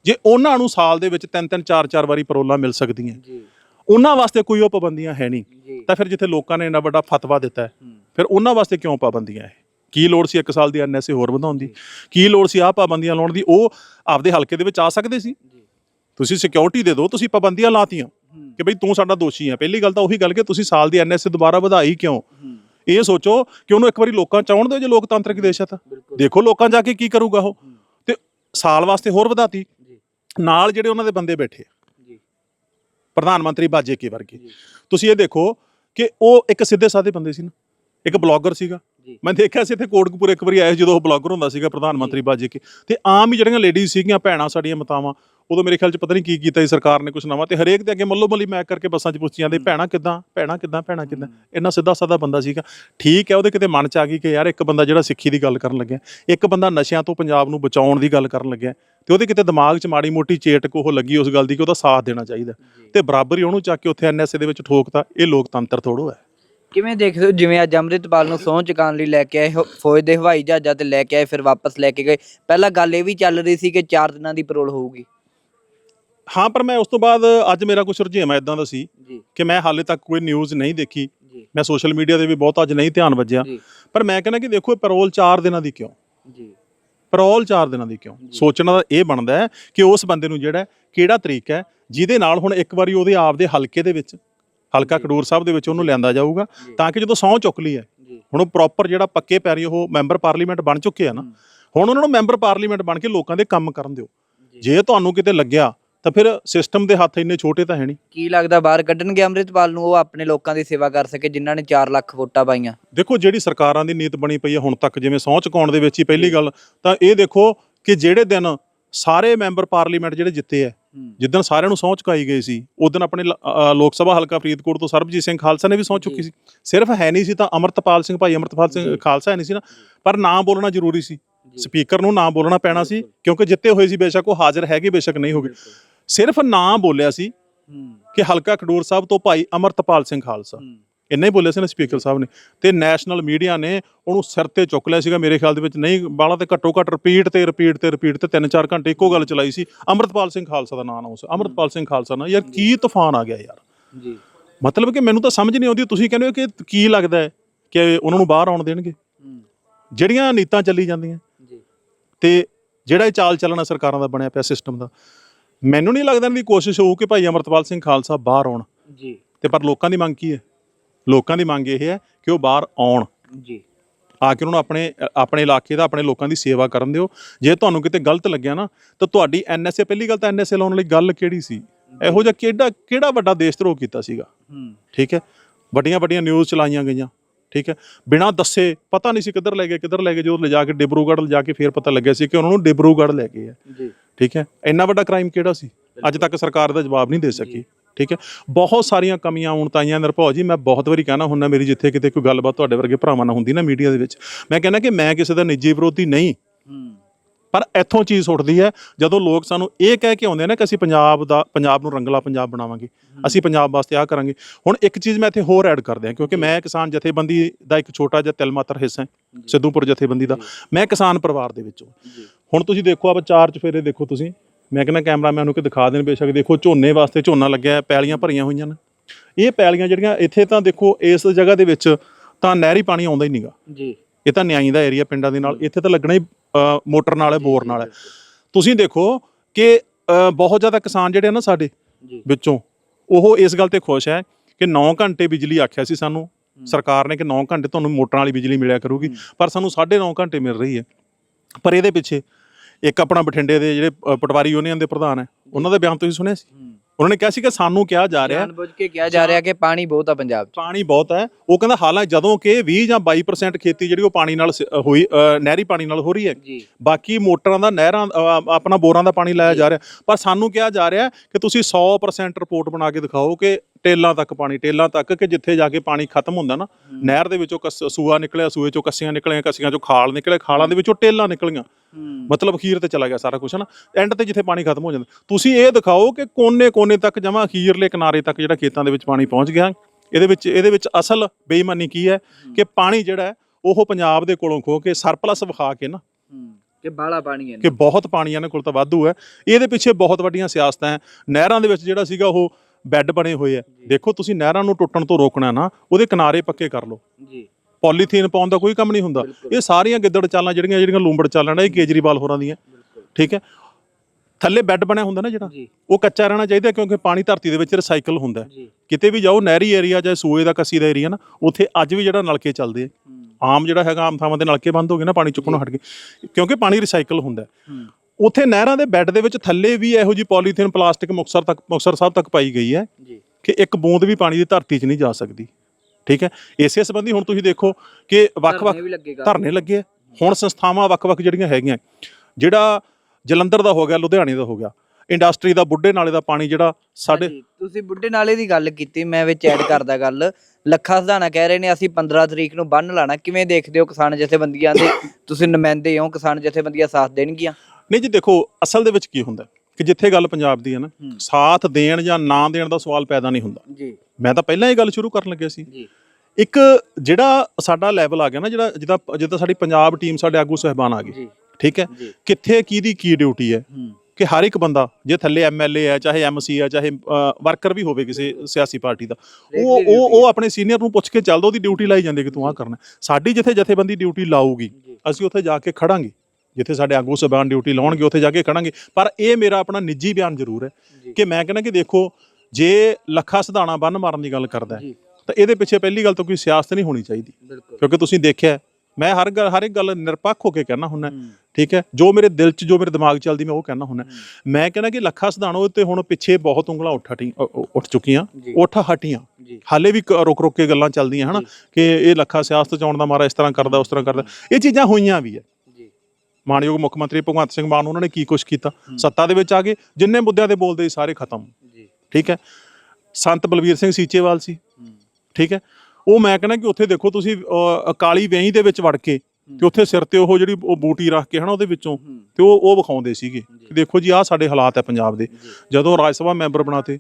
[SPEAKER 2] ਜੀ।
[SPEAKER 1] ਉਹਨਾਂ ਨੂੰ ਸਾਲ ਦੇ ਵਿੱਚ ਤਿੰਨ ਤਿੰਨ ਚਾਰ ਚਾਰ ਵਾਰੀ ਪਰੋਲਾਂ ਮਿਲ ਸਕਦੀਆਂ।
[SPEAKER 2] ਜੀ।
[SPEAKER 1] ਉਹਨਾਂ ਵਾਸਤੇ ਕੋਈ ਉਹ ਪਾਬੰਦੀਆਂ ਹੈ ਨਹੀਂ। ਤਾਂ ਫਿਰ ਜਿੱਥੇ ਲੋਕਾਂ ਨੇ ਇੰਨਾ ਵੱਡਾ ਫਤਵਾ ਦਿੱਤਾ ਫਿਰ ਉਹਨਾਂ ਵਾਸਤੇ ਕਿਉਂ ਪਾਬੰਦੀਆਂ ਹੈ ਕੀ ਲੋੜ ਸੀ 1 ਸਾਲ ਦੀ ਐਨਐਸਏ ਹੋਰ ਵਧਾਉਣ ਦੀ? ਕੀ ਲੋੜ ਸੀ ਆਹ ਪਾਬੰਦੀਆਂ ਲਾਉਣ ਦੀ? ਉਹ ਆਪਦੇ ਹਲਕੇ ਦੇ ਵਿੱਚ ਆ ਸਕਦੇ ਸੀ। ਤੁਸੀਂ ਸਿਕਿਉਰਿਟੀ ਦੇ ਦਿਓ ਤੁਸੀਂ ਪਾਬੰਦੀਆਂ ਲਾਤੀਆਂ ਕਿ ਬਈ ਤੂੰ ਸਾਡਾ ਦੋਸ਼ੀ ਹੈ ਪਹਿਲੀ ਗੱਲ ਤਾਂ ਉਹੀ ਗੱਲ ਕਿ ਤੁਸੀਂ ਸਾਲ ਦੀ ਐਨਐਸਏ ਦੁਬਾਰਾ ਵਧਾਈ ਕਿਉਂ? ਇਹ ਸੋਚੋ ਕਿ ਉਹਨੂੰ ਇੱਕ ਵਾਰੀ ਲੋਕਾਂ ਚਾਹਣ ਦਿਓ ਜੇ ਲੋਕਤੰਤਰਿਕ ਦੇਸ਼ ਹੈ ਤਾਂ। ਦੇਖੋ ਲੋਕਾਂ ਜਾ ਕੇ ਕੀ ਕਰੂਗਾ ਉਹ। ਤੇ ਸਾਲ ਵਾਸਤੇ ਹੋਰ ਵਧਾਤੀ। ਨਾਲ ਜਿਹੜੇ ਉਹਨਾਂ ਦੇ ਬੰਦੇ ਬੈਠੇ ਆ।
[SPEAKER 2] ਜੀ।
[SPEAKER 1] ਪ੍ਰਧਾਨ ਮੰਤਰੀ ਬਾਜੇਕੇ ਵਰਗੇ।
[SPEAKER 2] ਜੀ।
[SPEAKER 1] ਤੁਸੀਂ ਇਹ ਦੇਖੋ ਕਿ ਉਹ ਇੱਕ ਸਿੱਧੇ ਸਾਦੇ ਬੰਦੇ ਸੀ ਨਾ। ਇੱਕ ਬਲੌਗਰ ਸੀਗਾ। ਮੈਂ ਦੇਖਿਆ ਸੀ ਇੱਥੇ ਕੋਟਕਪੂਰ ਇੱਕ ਵਾਰੀ ਆਇਆ ਜਦੋਂ ਉਹ ਬਲੌਗਰ ਹੁੰਦਾ ਸੀਗਾ ਪ੍ਰਧਾਨ ਮੰਤਰੀ ਬਾਜੇਕੇ ਤੇ ਆਮ ਹੀ ਜਿਹੜੀਆਂ ਲੇਡੀਜ਼ ਸੀਗੀਆਂ ਭੈਣਾਂ ਸਾਡੀਆਂ ਮਾਤਾਵਾਂ ਉਦੋਂ ਮੇਰੇ ਖਿਆਲ 'ਚ ਪਤਾ ਨਹੀਂ ਕੀ ਕੀਤਾ ਸੀ ਸਰਕਾਰ ਨੇ ਕੁਝ ਨਵਾਂ। ਤੇ ਹਰੇਕ ਦੇ ਅੱਗੇ ਮੱਲੋ ਮੱਲੀ ਮੈਕ ਕਰਕੇ ਬੱਸਾਂ 'ਚ ਪੁੱਛੀਆਂ ਦੇ ਭੈਣਾਂ ਕਿੱਦਾਂ? ਭੈਣਾਂ ਕਿੱਦਾਂ? ਭੈਣਾਂ ਕਿੱਦਾਂ? ਇੰਨਾ ਸਿੱਧਾ ਸਾਦਾ ਬੰਦਾ ਸੀਗਾ। ਠੀਕ ਹੈ ਉਹਦੇ ਕਿਤੇ ਮਨ 'ਚ ਆ ਗਈ ਕਿ ਯਾਰ ਇੱਕ ਬੰਦਾ ਜਿਹੜਾ ਸਿੱਖੀ ਦੀ ਗੱਲ ਕਰਨ ਲੱਗਿਆ। ਇੱਕ ਬੰਦਾ ਨਸ਼ਿਆਂ ਤੋਂ ਪੰਜਾਬ ਨੂੰ ਬਚਾਉਣ ਦੀ ਗੱਲ ਕਰਨ ਲੱਗਿਆ। ਤੇ ਉਹਦੇ ਕਿਤੇ ਦਿਮਾਗ 'ਚ ਮਾੜੀ ਮੋਟੀ ਚੇਟਕ ਉਹ ਲੱਗੀ ਉਸ ਗੱਲ ਦੀ ਕਿ ਉਹਦਾ ਸਾਥ ਦੇਣਾ ਚਾਹੀਦਾ। ਤੇ ਬਰਾਬਰ ਹੀ ਉਹਨੂੰ ਚੱਕ ਕੇ ਉੱਥੇ ਐਨਐਸਏ ਦੇ ਵਿੱਚ ਠੋਕਤਾ। ਇਹ ਲੋਕਤੰਤਰ ਥੋੜੋ ਹੈ।
[SPEAKER 2] ਕਿਵੇਂ ਦੇਖਦੇ ਹੋ? ਜਿਵੇਂ ਅੱਜ ਅੰਮ੍ਰਿਤਪਾਲ ਨੂੰ ਸਹੁੰ ਚੁਕਾਉਣ ਲਈ ਲੈ ਕੇ ਆਏ ਹੋ- ਫੌਜ ਦੇ ਹਵਾਈ ਜਹਾਜ਼ਾਂ ਤੇ ਲੈ ਕੇ ਆਏ ਫਿਰ ਵਾਪਸ ਲੈ ਕੇ ਗਏ। ਪਹਿਲਾਂ ਗੱਲ ਇਹ ਵੀ ਚੱਲ ਰਹੀ ਸੀ ਕਿ 4 ਦਿਨਾਂ ਦੀ ਪਰੋਲ ਹੋਊਗੀ।
[SPEAKER 1] ਹਾਂ ਪਰ ਮੈਂ ਉਸ ਤੋਂ ਬਾਅਦ ਅੱਜ ਮੇਰਾ ਕੁਝ ਰੁਝੇਵਾਂ ਇਦਾਂ ਦਾ ਸੀ
[SPEAKER 2] ਜੀ।
[SPEAKER 1] ਕਿ ਮੈਂ ਹਾਲੇ ਤੱਕ ਕੋਈ ਨਿਊਜ਼ ਨਹੀਂ ਦੇਖੀ।
[SPEAKER 2] ਜੀ।
[SPEAKER 1] ਮੈਂ ਸੋਸ਼ਲ ਮੀਡੀਆ ਤੇ ਵੀ ਬਹੁਤ ਅੱਜ ਨਹੀਂ ਧਿਆਨ ਵੱਜਿਆ।
[SPEAKER 2] ਜੀ।
[SPEAKER 1] ਪਰ ਮੈਂ ਕਹਿੰਦਾ ਕਿ ਦੇਖੋ ਇਹ ਪੈਰੋਲ 4 ਦਿਨਾਂ ਦੀ ਕਿਉਂ?
[SPEAKER 2] ਜੀ।
[SPEAKER 1] ਪੈਰੋਲ 4 ਦਿਨਾਂ ਦੀ ਕਿਉਂ? ਸੋਚਣਾ ਦਾ ਇਹ ਬਣਦਾ ਹੈ ਕਿ ਉਸ ਬੰਦੇ ਨੂੰ ਜਿਹੜਾ ਹੈ, ਕਿਹੜਾ ਤਰੀਕਾ ਹੈ ਜਿਹਦੇ ਨਾਲ ਹੁਣ ਇੱਕ ਵਾਰੀ ਉਹਦੇ ਆਪ ਦੇ ਹਲਕੇ ਦੇ ਵਿੱਚ ਹਲਕਾ ਖਡੂਰ ਸਾਹਿਬ ਦੇ ਵਿੱਚ ਉਹਨੂੰ ਲਿਆਂਦਾ ਜਾਊਗਾ ਤਾਂ ਕਿ ਜਦੋਂ ਸਹੁੰ ਚੁੱਕ ਲਈ ਹੈ ਹੁਣ ਉਹ ਪ੍ਰੋਪਰ ਜਿਹੜਾ ਪੱਕੇ ਪੈਰੀ ਉਹ ਮੈਂਬਰ ਪਾਰਲੀਮੈਂਟ ਬਣ ਚੁੱਕੇ ਆ ਨਾ ਹੁਣ ਉਹਨਾਂ ਨੂੰ ਮੈਂਬਰ ਪਾਰਲੀਮੈਂਟ ਬਣ ਕੇ ਲੋਕਾਂ ਦੇ ਕੰਮ ਕਰਨ ਦਿਓ। ਜੇ। ਤੁਹਾਨੂੰ ਕਿਤੇ ਲੱਗਿਆ ਤਾਂ ਫਿਰ ਸਿਸਟਮ ਦੇ ਹੱਥ ਇੰਨੇ ਛੋਟੇ ਤਾਂ ਹੈ ਨਹੀਂ।
[SPEAKER 2] ਕੀ ਲੱਗਦਾ ਬਾਹਰ ਕੱਢਣਗੇ ਅੰਮ੍ਰਿਤਪਾਲ ਨੂੰ ਉਹ ਆਪਣੇ ਲੋਕਾਂ ਦੀ ਸੇਵਾ ਕਰ ਸਕੇ ਜਿਨ੍ਹਾਂ ਨੇ 4 ਲੱਖ ਵੋਟਾਂ ਪਾਈਆਂ?
[SPEAKER 1] ਦੇਖੋ ਜਿਹੜੀ ਸਰਕਾਰਾਂ ਦੀ ਨੀਤ ਬਣੀ ਪਈ ਹੈ ਹੁਣ ਤੱਕ ਜਿਵੇਂ ਸਹੁੰ ਚੁਕਾਉਣ ਦੇ ਵਿੱਚ ਹੀ ਪਹਿਲੀ ਗੱਲ ਤਾਂ ਇਹ ਦੇਖੋ ਕਿ ਜਿਹੜੇ ਦਿਨ ਸਾਰੇ ਮੈਂਬਰ ਪਾਰਲੀਮੈਂਟ ਜਿਹੜੇ ਜਿੱਤੇ ਹੈ ਜਿੱਦਣ ਸਾਰਿਆਂ ਨੂੰ ਸਹੁੰ ਚੁਕਾਈ ਗਈ ਸੀ ਉਦੋਂ ਆਪਣੇ ਲ- ਅ, ਲੋਕ ਸਭਾ ਹਲਕਾ ਫਰੀਦਕੋਟ ਤੋਂ ਸਰਬਜੀਤ ਸਿੰਘ ਖਾਲਸਾ ਨੇ ਵੀ ਸਹੁੰ ਚੁੱਕੀ ਸੀ। ਸਿਰਫ ਹੈ ਨਹੀਂ ਸੀ ਤਾਂ ਅਮਰਤਪਾਲ ਸਿੰਘ ਭਾਈ ਅਮਰਤਪਾਲ ਸਿੰਘ ਖਾਲਸਾ ਹੈ ਨਹੀਂ ਸੀ ਨਾ। ਪਰ ਨਾਂ ਬੋਲਣਾ ਜ਼ਰੂਰੀ ਸੀ। ਸਪੀਕਰ ਨੂੰ ਨਾਂ ਬੋਲਣਾ ਪੈਣਾ ਸੀ ਕਿਉਂਕਿ ਜਿੱਤੇ ਹੋਏ ਸੀ ਬੇਸ਼ੱਕ ਉਹ ਹਾਜ਼ਰ ਹੈਗੇ ਬੇਸ਼ੱਕ ਨਹੀਂ ਹੋਗੇ। ਸਿਰਫ ਨਾਂ ਬੋਲਿਆ ਸੀ ਕਿ ਹਲਕਾ ਖਡੂਰ ਸਾਹਿਬ ਤੋਂ ਭਾਈ ਅਮਰਤਪਾਲ ਸਿੰਘ ਖਾਲਸਾ। ਇੰਨਾ ਹੀ ਬੋਲਿਆ ਸੀ ਨਾ ਸਪੀਕਰ ਸਾਹਿਬ ਨੇ। ਤੇ ਨੈਸ਼ਨਲ ਮੀਡੀਆ ਨੇ ਉਹਨੂੰ ਸਿਰ ਤੇ ਚੁੱਕ ਲਿਆ ਸੀਗਾ ਮੇਰੇ ਖਿਆਲ ਦੇ ਵਿੱਚ। ਨਹੀਂ ਬਾਲਾ ਤੇ ਘੱਟੋ ਘੱਟ ਰਿਪੀਟ ਤੇ ਰਿਪੀਟ ਤੇ ਰਿਪੀਟ ਤੇ 3-4 ਘੰਟੇ ਇੱਕੋ ਗੱਲ ਚਲਾਈ ਸੀ। ਅਮਰਤਪਾਲ ਸਿੰਘ ਖਾਲਸਾ ਦਾ ਨਾਮ ਉਸ। ਅਮਰਤਪਾਲ ਸਿੰਘ ਖਾਲਸਾ ਨਾ ਯਾਰ ਕੀ ਤੂਫਾਨ ਆ ਗਿਆ ਯਾਰ।
[SPEAKER 2] ਜੀ।
[SPEAKER 1] ਮਤਲਬ ਕਿ ਮੈਨੂੰ ਤਾਂ ਸਮਝ ਨਹੀਂ ਆਉਂਦੀ ਤੁਸੀਂ ਕਹਿੰਦੇ ਹੋ ਕਿ ਕੀ ਲੱਗਦਾ ਹੈ ਕਿ ਉਹਨਾਂ ਨੂੰ ਬਾਹਰ ਆਉਣ ਦੇਣਗੇ? ਜਿਹੜੀਆਂ ਨੀਤਾਂ ਚੱਲੀ ਜਾਂਦੀਆਂ।
[SPEAKER 2] ਜੀ।
[SPEAKER 1] ਤੇ ਜਿਹੜਾ ਇਹ ਚਾਲ ਚੱਲਣਾ ਸਰਕਾਰਾਂ ਦਾ ਬਣਿਆ ਪਿਆ ਸਿਸਟਮ ਦਾ ਮੈਨੂੰ ਨਹੀਂ ਲੱਗਦਾ ਇਹਨਾਂ ਦੀ ਕੋਸ਼ਿਸ਼ ਹੋਊ ਕਿ ਭਾਈ ਅਮਰਤਪਾਲ ਸਿੰਘ ਖਾਲਸਾ ਬਾਹਰ ਆਉਣ।
[SPEAKER 2] ਜੀ।
[SPEAKER 1] ਤੇ ਪਰ ਲੋਕਾਂ ਦੀ ਮੰਗ ਕੀ ਹੈ? ਲੋਕਾਂ ਦੀ ਮੰਗ ਇਹ ਹੈ ਕਿ ਉਹ ਬਾਹਰ ਆਉਣ।
[SPEAKER 2] ਜੀ।
[SPEAKER 1] ਆ ਕੇ ਉਹਨਾਂ ਨੂੰ ਆਪਣੇ ਆਪਣੇ ਇਲਾਕੇ ਦਾ ਆਪਣੇ ਲੋਕਾਂ ਦੀ ਸੇਵਾ ਕਰਨ ਦਿਓ। ਜੇ ਤੁਹਾਨੂੰ ਕਿਤੇ ਗਲਤ ਲੱਗਿਆ ਨਾ ਤਾਂ ਤੁਹਾਡੀ ਐਨਐਸਏ ਪਹਿਲੀ ਗੱਲ ਤਾਂ ਐਨਐਸਏ ਲਾਉਣ ਲਈ ਗੱਲ ਕਿਹੜੀ ਸੀ? ਇਹੋ ਜਿਹਾ ਕਿਹੜਾ ਕਿਹੜਾ ਵੱਡਾ ਦੇਸ਼ ਧਰੋਹ ਕੀਤਾ ਸੀਗਾ? ਠੀਕ ਹੈ? ਵੱਡੀਆਂ ਵੱਡੀਆਂ ਨਿਊਜ਼ ਚਲਾਈਆਂ ਗਈਆਂ। ਠੀਕ ਹੈ? ਬਿਨਾਂ ਦੱਸੇ ਪਤਾ ਨਹੀਂ ਸੀ ਕਿੱਧਰ ਲੈ ਗਏ ਕਿੱਧਰ ਲੈ ਗਏ। ਜਦੋਂ ਲਿਜਾ ਕੇ ਡਿਬਰੂਗੜ੍ਹ ਲਿਜਾ ਕੇ ਫੇਰ ਪਤਾ ਲੱਗਿਆ ਸੀ ਕਿ ਉਹਨਾਂ ਨੂੰ ਡਿਬਰੂਗੜ੍ਹ ਲੈ ਗਏ ਆ।
[SPEAKER 2] ਜੀ।
[SPEAKER 1] ਠੀਕ ਹੈ? ਇੰਨਾ ਵੱਡਾ ਕ੍ਰਾਈਮ ਕਿਹੜਾ ਸੀ? ਅੱਜ ਤੱਕ ਸਰਕਾਰ ਦਾ ਜਵਾਬ ਨਹੀਂ ਦੇ ਸਕੀ। ਠੀਕ ਹੈ? ਬਹੁਤ ਸਾਰੀਆਂ ਕਮੀਆਂ ਹੁਣ ਤਾਈਆਂ ਨਿਰਭਉ ਜੀ ਮੈਂ ਬਹੁਤ ਵਾਰੀ ਕਹਿਣਾ ਹੁੰਦਾ ਮੇਰੀ ਜਿੱਥੇ ਕਿਤੇ ਕੋਈ ਗੱਲਬਾਤ ਤੁਹਾਡੇ ਵਰਗੇ ਭਰਾਵਾਂ ਨਾਲ ਹੁੰਦੀ ਨਾ ਮੀਡੀਆ ਦੇ ਵਿੱਚ। ਮੈਂ ਕਹਿੰਦਾ ਕਿ ਮੈਂ ਕਿਸੇ ਦਾ ਨਿੱਜੀ ਵਿਰੋਧੀ ਨਹੀਂ। ਪਰ ਇੱਥੋਂ ਚੀਜ਼ ਉੱਠਦੀ ਹੈ ਜਦੋਂ ਲੋਕ ਸਾਨੂੰ ਇਹ ਕਹਿ ਕੇ ਆਉਂਦੇ ਨੇ ਕਿ ਅਸੀਂ ਪੰਜਾਬ ਦਾ ਪੰਜਾਬ ਨੂੰ ਰੰਗਲਾ ਪੰਜਾਬ ਬਣਾਵਾਂਗੇ ਅਸੀਂ ਪੰਜਾਬ ਵਾਸਤੇ ਆਹ ਕਰਾਂਗੇ। ਹੁਣ ਇੱਕ ਚੀਜ਼ ਮੈਂ ਇੱਥੇ ਹੋਰ ਐਡ ਕਰ ਦਿਆਂ ਕਿਉਂਕਿ ਮੈਂ ਕਿਸਾਨ ਜਥੇਬੰਦੀ ਦਾ ਇੱਕ ਛੋਟਾ ਜਿਹਾ ਤਿਲਮਾਤਰ ਹਿੱਸਾ ਹਾਂ ਸਿੱਧੂਪੁਰ ਜਥੇਬੰਦੀ ਦਾ। ਮੈਂ ਕਿਸਾਨ ਪਰਿਵਾਰ ਦੇ ਵਿੱਚੋਂ ਹੁਣ ਤੁਸੀਂ ਦੇਖੋ ਆਪ ਚਾਰ ਚਫੇਰੇ ਦੇਖੋ ਤੁਸੀਂ। ਮੈਂ ਕਹਿੰਦਾ ਕੈਮਰਾਮੈਨ ਨੂੰ ਕਿ ਦਿਖਾ ਦੇਣ ਬੇਸ਼ੱਕ ਦੇਖੋ ਝੋਨੇ ਵਾਸਤੇ ਝੋਨਾ ਲੱਗਿਆ ਪੈਲੀਆਂ ਭਰੀਆਂ ਹੋਈਆਂ ਨੇ। ਇਹ ਪੈਲੀਆਂ ਜਿਹੜੀਆਂ ਇੱਥੇ ਤਾਂ ਦੇਖੋ ਇਸ ਜਗ੍ਹਾ ਦੇ ਵਿੱਚ ਤਾਂ ਨਹਿਰੀ ਪਾਣੀ ਆਉਂਦਾ ਹੀ ਨਹੀਂਗਾ
[SPEAKER 2] ਜੀ।
[SPEAKER 1] ਇਹ ਤਾਂ ਨਿਆਈ ਦਾ ਏਰੀਆ ਪਿੰਡਾਂ ਦੇ ਨਾਲ ਇੱਥੇ ਤਾਂ ਲੱਗਣਾ ਹੀ ਮੋਟਰ ਨਾਲ ਹੈ ਬੋਰ ਨਾਲ ਹੈ। ਤੁਸੀਂ ਦੇਖੋ ਕਿ ਬਹੁਤ ਜ਼ਿਆਦਾ ਕਿਸਾਨ ਜਿਹੜੇ ਆ ਨਾ ਸਾਡੇ ਵਿੱਚੋਂ ਉਹ ਇਸ ਗੱਲ ਤੇ ਖੁਸ਼ ਹੈ ਕਿ 9 ਘੰਟੇ ਬਿਜਲੀ ਆਖਿਆ ਸੀ ਸਾਨੂੰ। ਸਰਕਾਰ ਨੇ ਕਿ 9 ਘੰਟੇ ਤੁਹਾਨੂੰ ਮੋਟਰਾਂ ਵਾਲੀ ਬਿਜਲੀ ਮਿਲਿਆ ਕਰੂਗੀ ਪਰ ਸਾਨੂੰ 9.5 ਘੰਟੇ ਮਿਲ ਰਹੀ ਹੈ। ਪਰ ਇਹਦੇ ਪਿੱਛੇ ਇੱਕ ਆਪਣਾ ਬਠਿੰਡੇ ਦੇ ਜਿਹੜੇ ਅ, ਪਟਵਾਰੀ ਯੂਨੀਅਨ ਦੇ ਪ੍ਰਧਾਨ ਹੈ ਉਹਨਾਂ ਦਾ ਬਿਆਨ ਤੁਸੀਂ ਸੁਣਿਆ ਸੀ? ਉਹਨਾਂ ਨੇ ਕਿਹਾ ਸੀ ਕਿ ਸਾਨੂੰ ਕਿਹਾ ਜਾ ਰਿਹਾ ਹੈ
[SPEAKER 2] ਜਾਣਬੁੱਝ ਕੇ ਕਿਹਾ ਜਾ ਰਿਹਾ ਕਿ ਪਾਣੀ ਬਹੁਤ ਆ ਪੰਜਾਬ 'ਚ।
[SPEAKER 1] ਪਾਣੀ ਬਹੁਤ ਹੈ। ਉਹ ਕਹਿੰਦਾ ਹਾਲਾਂ ਜਦੋਂ ਕਿ 20 ਜਾਂ 22% ਖੇਤੀ ਜਿਹੜੀ ਉਹ ਪਾਣੀ ਨਾਲ ਸ- ਹੋਈ ਅ, ਨਹਿਰੀ ਪਾਣੀ ਨਾਲ ਹੋ ਰਹੀ ਹੈ।
[SPEAKER 2] ਜੀ।
[SPEAKER 1] ਬਾਕੀ ਮੋਟਰਾਂ ਦਾ ਨਹਿਰਾਂ ਅ, ਆਪਣਾ ਬੋਰਾਂ ਦਾ ਪਾਣੀ ਲਾਇਆ ਜਾ। ਰਿਹਾ। ਪਰ ਸਾਨੂੰ ਕਿਹਾ ਜਾ ਰਿਹਾ ਕਿ ਤੁਸੀਂ 100% ਰਿਪੋਰਟ ਬਣਾ ਕੇ ਦਿਖਾਓ ਕਿ ਟੇਲਾਂ ਤੱਕ ਪਾਣੀ ਟੇਲਾਂ ਤੱਕ ਕਿ ਜਿੱਥੇ ਜਾ ਕੇ ਪਾਣੀ ਖਤਮ ਹੁੰਦਾ ਨਾ ਨਹਿਰ ਦੇ ਵਿੱਚੋਂ ਕੱਸ- ਸੂਆ ਨਿਕਲਿਆ ਸੂਏ ਚੋਂ ਕੱਸੀਆਂ ਨਿਕਲੀਆਂ ਕੱਸੀਆਂ ਚੋਂ ਖਾਲ ਨਿਕਲੇ ਖਾਲਾਂ ਦੇ ਵਿੱਚੋਂ ਟੇਲਾਂ ਨਿਕਲੀਆਂ। ਮਤਲਬ ਅਖੀਰ ਤੇ ਚਲਾ ਗਿਆ ਸਾਰਾ ਕੁਝ ਨਾ ਐਂਡ ਤੇ ਜਿੱਥੇ ਪਾਣੀ ਖਤਮ ਹੋ ਜਾਂਦਾ। ਤੁਸੀਂ ਇਹ ਦਿਖਾਓ ਕਿ ਕੋਨੇ-ਕੋਨੇ ਤੱਕ ਜਮਾ ਅਖੀਰਲੇ ਕਿਨਾਰੇ ਤੱਕ ਜਿਹੜਾ ਖੇਤਾਂ ਦੇ ਵਿੱਚ ਪਾਣੀ ਪਹੁੰਚ ਗਿਆ। ਇਹਦੇ ਵਿੱਚ ਇਹਦੇ ਵਿੱਚ ਅਸਲ ਬੇਈਮਾਨੀ ਕੀ ਹੈ ਕਿ ਪਾਣੀ ਜਿਹੜਾ ਹੈ ਉਹ ਪੰਜਾਬ ਦੇ ਕੋਲੋਂ ਖੋ ਕੇ ਸਰਪਲਸ ਵਿਖਾ ਕੇ ਨਾ
[SPEAKER 2] ਕਿ ਬਾਲਾ ਪਾਣੀ ਹੈ
[SPEAKER 1] ਕਿ ਬਹੁਤ ਪਾਣੀ ਇਹਨਾਂ ਕੋਲ ਤਾਂ ਵਾਧੂ ਹੈ। ਇਹਦੇ ਪਿੱਛੇ ਬਹੁਤ ਵੱਡੀਆਂ ਸਿਆਸਤਾਂ ਹੈ। ਨਹਿਰਾਂ ਦੇ ਵਿੱਚ ਜਿਹੜਾ ਸੀਗਾ ਉਹ ਬੈੱਡ ਬਣੇ ਹੋਏ ਆ। ਦੇਖੋ ਤੁਸੀਂ ਨਹਿਰਾਂ ਨੂੰ ਟੁੱਟਣ ਤੋਂ ਰੋਕਣਾ ਨਾ ਉਹਦੇ ਕਿਨਾਰੇ ਪੱਕੇ ਕਰ ਲਓ।
[SPEAKER 2] ਜੀ।
[SPEAKER 1] ਪੋਲੀਥੀਨ ਪਾਉਣ ਦਾ ਕੋਈ ਕੰਮ ਨਹੀਂ ਹੁੰਦਾ। ਇਹ ਸਾਰੀਆਂ ਗਿੱਦੜ ਚਾਲਾਂ ਜਿਹੜੀਆਂ ਜਿਹੜੀਆਂ ਲੂੰਬੜ ਚਾਲਾਂ ਨੇ ਇਹ ਕੇਜਰੀਵਾਲ ਹੋਰਾਂ ਦੀਆਂ। ਠੀਕ ਹੈ? ਥੱਲੇ ਬੈੱਡ ਬਣਿਆ ਹੁੰਦਾ ਨਾ ਜਿਹੜਾ ਉਹ ਕੱਚਾ ਰਹਿਣਾ ਚਾਹੀਦਾ ਕਿਉਂਕਿ ਪਾਣੀ ਧਰਤੀ ਦੇ ਵਿੱਚ ਰਿਸਾਈਕਲ ਹੁੰਦਾ ਕਿਤੇ ਵੀ ਜਾਓ ਨਹਿਰੀ ਏਰੀਆ ਜਾਂ ਸੂਏ ਦਾ ਕੱਸੀ ਦਾ ਏਰੀਆ ਨਾ ਉੱਥੇ ਅੱਜ ਵੀ ਜਿਹੜਾ ਨਲਕੇ ਚੱਲਦੇ ਆ। ਆਮ ਜਿਹੜਾ ਹੈਗਾ ਆਮ ਥਾਵਾਂ ਤੇ ਨਲਕੇ ਬੰਦ ਹੋ ਗਏ ਨਾ ਪਾਣੀ ਚੁੱਕਣੋਂ ਹਟ ਗਏ। ਕਿਉਂਕਿ ਪਾਣੀ ਰਿਸਾਈਕਲ ਹੁੰਦਾ। ਉੱਥੇ ਨਹਿਰਾਂ ਦੇ ਬੈੱਡ ਦੇ ਵਿੱਚ ਥੱਲੇ ਵੀ ਇਹੋ ਜੀ ਪੋਲੀਥੀਨ ਪਲਾਸਟਿਕ ਮੁਕਸਰ ਤੱਕ ਮੁਕਸਰ ਸਾਹਿਬ ਤੱਕ ਪਾਈ ਗਈ ਹੈ
[SPEAKER 2] ਜੀ।
[SPEAKER 1] ਕਿ ਇੱਕ ਬੂੰਦ ਵੀ ਪਾਣੀ ਦੀ ਧਰਤੀ 'ਚ ਨਹੀਂ ਜਾ ਸਕਦੀ। ਠੀਕ ਹੈ? ਇਸੇ ਸੰਬੰਧੀ ਹੁਣ ਤੁਸੀਂ ਦੇਖੋ ਕਿ ਵੱਖ-ਵੱਖ
[SPEAKER 2] ਧਰਨੇ ਵੀ ਲੱਗੇਗਾ
[SPEAKER 1] ਧਰਨੇ ਲੱਗੇ ਆ। ਹੁਣ ਸੰਸਥਾਵਾਂ ਵੱਖ-ਵੱਖ ਜਿਹੜੀਆਂ ਹੈਗੀਆਂ ਜਿਹੜਾ ਜਲੰਧਰ ਦਾ ਹੋ ਗਿਆ ਲੁਧਿਆਣੇ ਦਾ ਹੋ ਗਿਆ ਇੰਡਸਟਰੀ ਦਾ ਬੁੱਢੇ ਨਾਲੇ ਦਾ ਪਾਣੀ ਜਿਹੜਾ ਸਾਡੇ
[SPEAKER 2] ਹਾਂਜੀ, ਤੁਸੀਂ ਬੁੱਢੇ ਨਾਲੇ ਦੀ ਗੱਲ ਕੀਤੀ ਮੈਂ ਵਿੱਚ ਐਡ ਕਰਦਾ ਗੱਲ। ਲੱਖਾ ਸਧਾਣਾ ਕਹਿ ਰਹੇ ਨੇ ਅਸੀਂ 15 ਤਰੀਕ ਨੂੰ ਬੰਨ ਲਾਣਾ। ਕਿਵੇਂ ਦੇਖਦੇ ਹੋ ਕਿਸਾਨ ਜਥੇਬੰਦੀਆਂ ਦੇ? ਤੁਸੀਂ ਨੁਮਾਇੰਦੇ ਹੋ ਕਿਸਾਨ ਜਥੇਬੰਦੀਆਂ ਸਾਥ ਦੇਣਗੀਆਂ।
[SPEAKER 1] ਨਹੀਂ ਜੀ ਦੇਖੋ ਅਸਲ ਦੇ ਵਿੱਚ ਕੀ ਹੁੰਦਾ ਕਿ ਜਿੱਥੇ ਗੱਲ ਪੰਜਾਬ ਦੀ ਹੈ ਨਾ ਸਾਥ ਦੇਣ ਜਾਂ ਨਾ ਦੇਣ ਦਾ ਸਵਾਲ ਪੈਦਾ ਨਹੀਂ ਹੁੰਦਾ।
[SPEAKER 2] ਜੀ।
[SPEAKER 1] ਮੈਂ ਤਾਂ ਪਹਿਲਾਂ ਇਹ ਗੱਲ ਸ਼ੁਰੂ ਕਰਨ ਲੱਗਿਆ ਸੀ।
[SPEAKER 2] ਜੀ।
[SPEAKER 1] ਇੱਕ ਜਿਹੜਾ ਸਾਡਾ ਲੈਵਲ ਆ ਗਿਆ ਨਾ ਜਿਹੜਾ ਜਿੱਦਾਂ ਜਿੱਦਾਂ ਸਾਡੀ ਪੰਜਾਬ ਟੀਮ ਸਾਡੇ ਆਗੂ ਸਹਿਬਾਨ ਆ ਗਏ। ਠੀਕ ਹੈ? ਕਿੱਥੇ ਕਿਹਦੀ ਕੀ ਡਿਊਟੀ ਹੈ? ਕਿ ਹਰ ਇੱਕ ਬੰਦਾ ਜੇ ਥੱਲੇ ਐਮਐਲਏ ਹੈ ਚਾਹੇ ਐਮਸੀ ਹੈ ਚਾਹੇ ਵਰਕਰ ਵੀ ਹੋਵੇ ਕਿਸੇ ਸਿਆਸੀ ਪਾਰਟੀ ਦਾ। ਉਹ ਉਹ ਉਹ ਆਪਣੇ ਸੀਨੀਅਰ ਨੂੰ ਪੁੱਛ ਕੇ ਚੱਲਦਾ ਉਹਦੀ ਡਿਊਟੀ ਲਾਈ ਜਾਂਦੀ ਕਿ ਤੂੰ ਆਹ ਕਰਨਾ। ਸਾਡੀ ਜਿੱਥੇ ਜਥੇਬੰਦੀ ਡਿਊਟੀ ਲਾਊਗੀ ਅਸੀਂ ਉੱਥੇ ਜਾ ਕੇ ਖੜਾਂਗੇ। ਜਿੱਥੇ ਸਾਡੇ ਆਗੂ ਸਭਾਨ ਡਿਊਟੀ ਲਾਉਣਗੇ ਉੱਥੇ ਜਾ ਕੇ ਖੜਾਂਗੇ ਪਰ ਇਹ ਮੇਰਾ ਆਪਣਾ ਨਿੱਜੀ ਬਿਆਨ ਜ਼ਰੂਰ ਹੈ ਕਿ ਮੈਂ ਕਹਿੰਦਾ ਕਿ ਦੇਖੋ ਜੇ ਲੱਖਾ ਸਿਧਾਣਾ ਬੰਨ ਮਾਰਨ ਦੀ ਗੱਲ ਕਰਦਾ ਹੈ ਤਾਂ ਇਹਦੇ ਪਿੱਛੇ ਪਹਿਲੀ ਗੱਲ ਤਾਂ ਕੋਈ ਸਿਆਸਤ ਨਹੀਂ ਹੋਣੀ ਚਾਹੀਦੀ। ਕਿਉਂਕਿ ਤੁਸੀਂ ਦੇਖਿਆ ਮੈਂ ਹਰ ਗੱਲ ਹਰ ਇੱਕ ਗੱਲ ਨਿਰਪੱਖ ਹੋ ਕੇ ਕਹਿਣਾ ਹੁੰਦਾ ਠੀਕ ਹੈ? ਜੋ ਮੇਰੇ ਦਿਲ 'ਚ ਜੋ ਮੇਰੇ ਦਿਮਾਗ 'ਚ ਚੱਲਦੀ ਮੈਂ ਉਹ ਕਹਿਣਾ ਹੁੰਦਾ ਮੈਂ ਕਹਿੰਦਾ ਕਿ ਲੱਖਾ ਸਿਧਾਣੋ ਤੇ ਹੁਣ ਪਿੱਛੇ ਬਹੁਤ ਉਂਗਲਾਂ ਉੱਠ ਹਟੀ ਉੱਠ ਚੁੱਕੀਆਂ। ਉੱਠ ਹਟੀਆਂ। ਹਾਲੇ ਵੀ ਰੁਕ ਰੁਕ ਕੇ ਗੱਲਾਂ ਚੱਲਦੀਆਂ ਹਨਾ? ਕਿ ਇਹ ਲੱਖਾ ਸਿਆਸਤ ਚ ਆਉਣ ਦਾ ਮਾਰਾ ਇਸ ਤਰ੍ਹਾਂ ਕਰਦਾ ਉਸ ਤਰ੍ਹਾਂ ਕਰਦਾ। ਇਹ ਚੀਜ਼ਾਂ ਹੋਈਆਂ ਵੀ ਹੈ। ਮਾਨਯੋਗ ਮੁੱਖ ਮੰਤਰੀ ਭਗਵੰਤ ਸਿੰਘ ਮਾਨ ਉਹਨਾਂ ਨੇ ਕੀ ਕੁਛ ਕੀਤਾ? ਸੱਤਾ ਦੇ ਵਿੱਚ ਆ ਗਏ ਜਿੰਨੇ ਮੁੱਦਿਆਂ ਤੇ ਬੋਲਦੇ ਸੀ ਸਾਰੇ ਖਤਮ।
[SPEAKER 2] ਜੀ।
[SPEAKER 1] ਠੀਕ ਹੈ? ਸੰਤ ਬਲਵੀਰ ਸਿੰਘ ਸੀਚੇਵਾਲ ਸੀ। ਠੀਕ ਹੈ? ਉਹ ਮੈਂ ਕਹਿੰਦਾ ਕਿ ਉੱਥੇ ਦੇਖੋ ਤੁਸੀਂ ਅਕਾਲੀ ਵੇਈ ਦੇ ਵਿੱਚ ਵੜ ਕੇ ਤੇ ਉੱਥੇ ਸਿਰ ਤੇ ਉਹ ਜਿਹੜੀ ਉਹ ਬੂਟੀ ਰੱਖ ਕੇ ਹਨਾ ਉਹਦੇ ਵਿੱਚੋਂ ਤੇ ਉਹ ਉਹ ਵਿਖਾਉਂਦੇ ਸੀਗੇ। ਕਿ ਦੇਖੋ ਜੀ ਆਹ ਸਾਡੇ ਹਾਲਾਤ ਹੈ ਪੰਜਾਬ ਦੇ। ਜਦੋਂ ਰਾਜ ਸਭਾ ਮੈਂਬਰ ਬਣਾਤੇ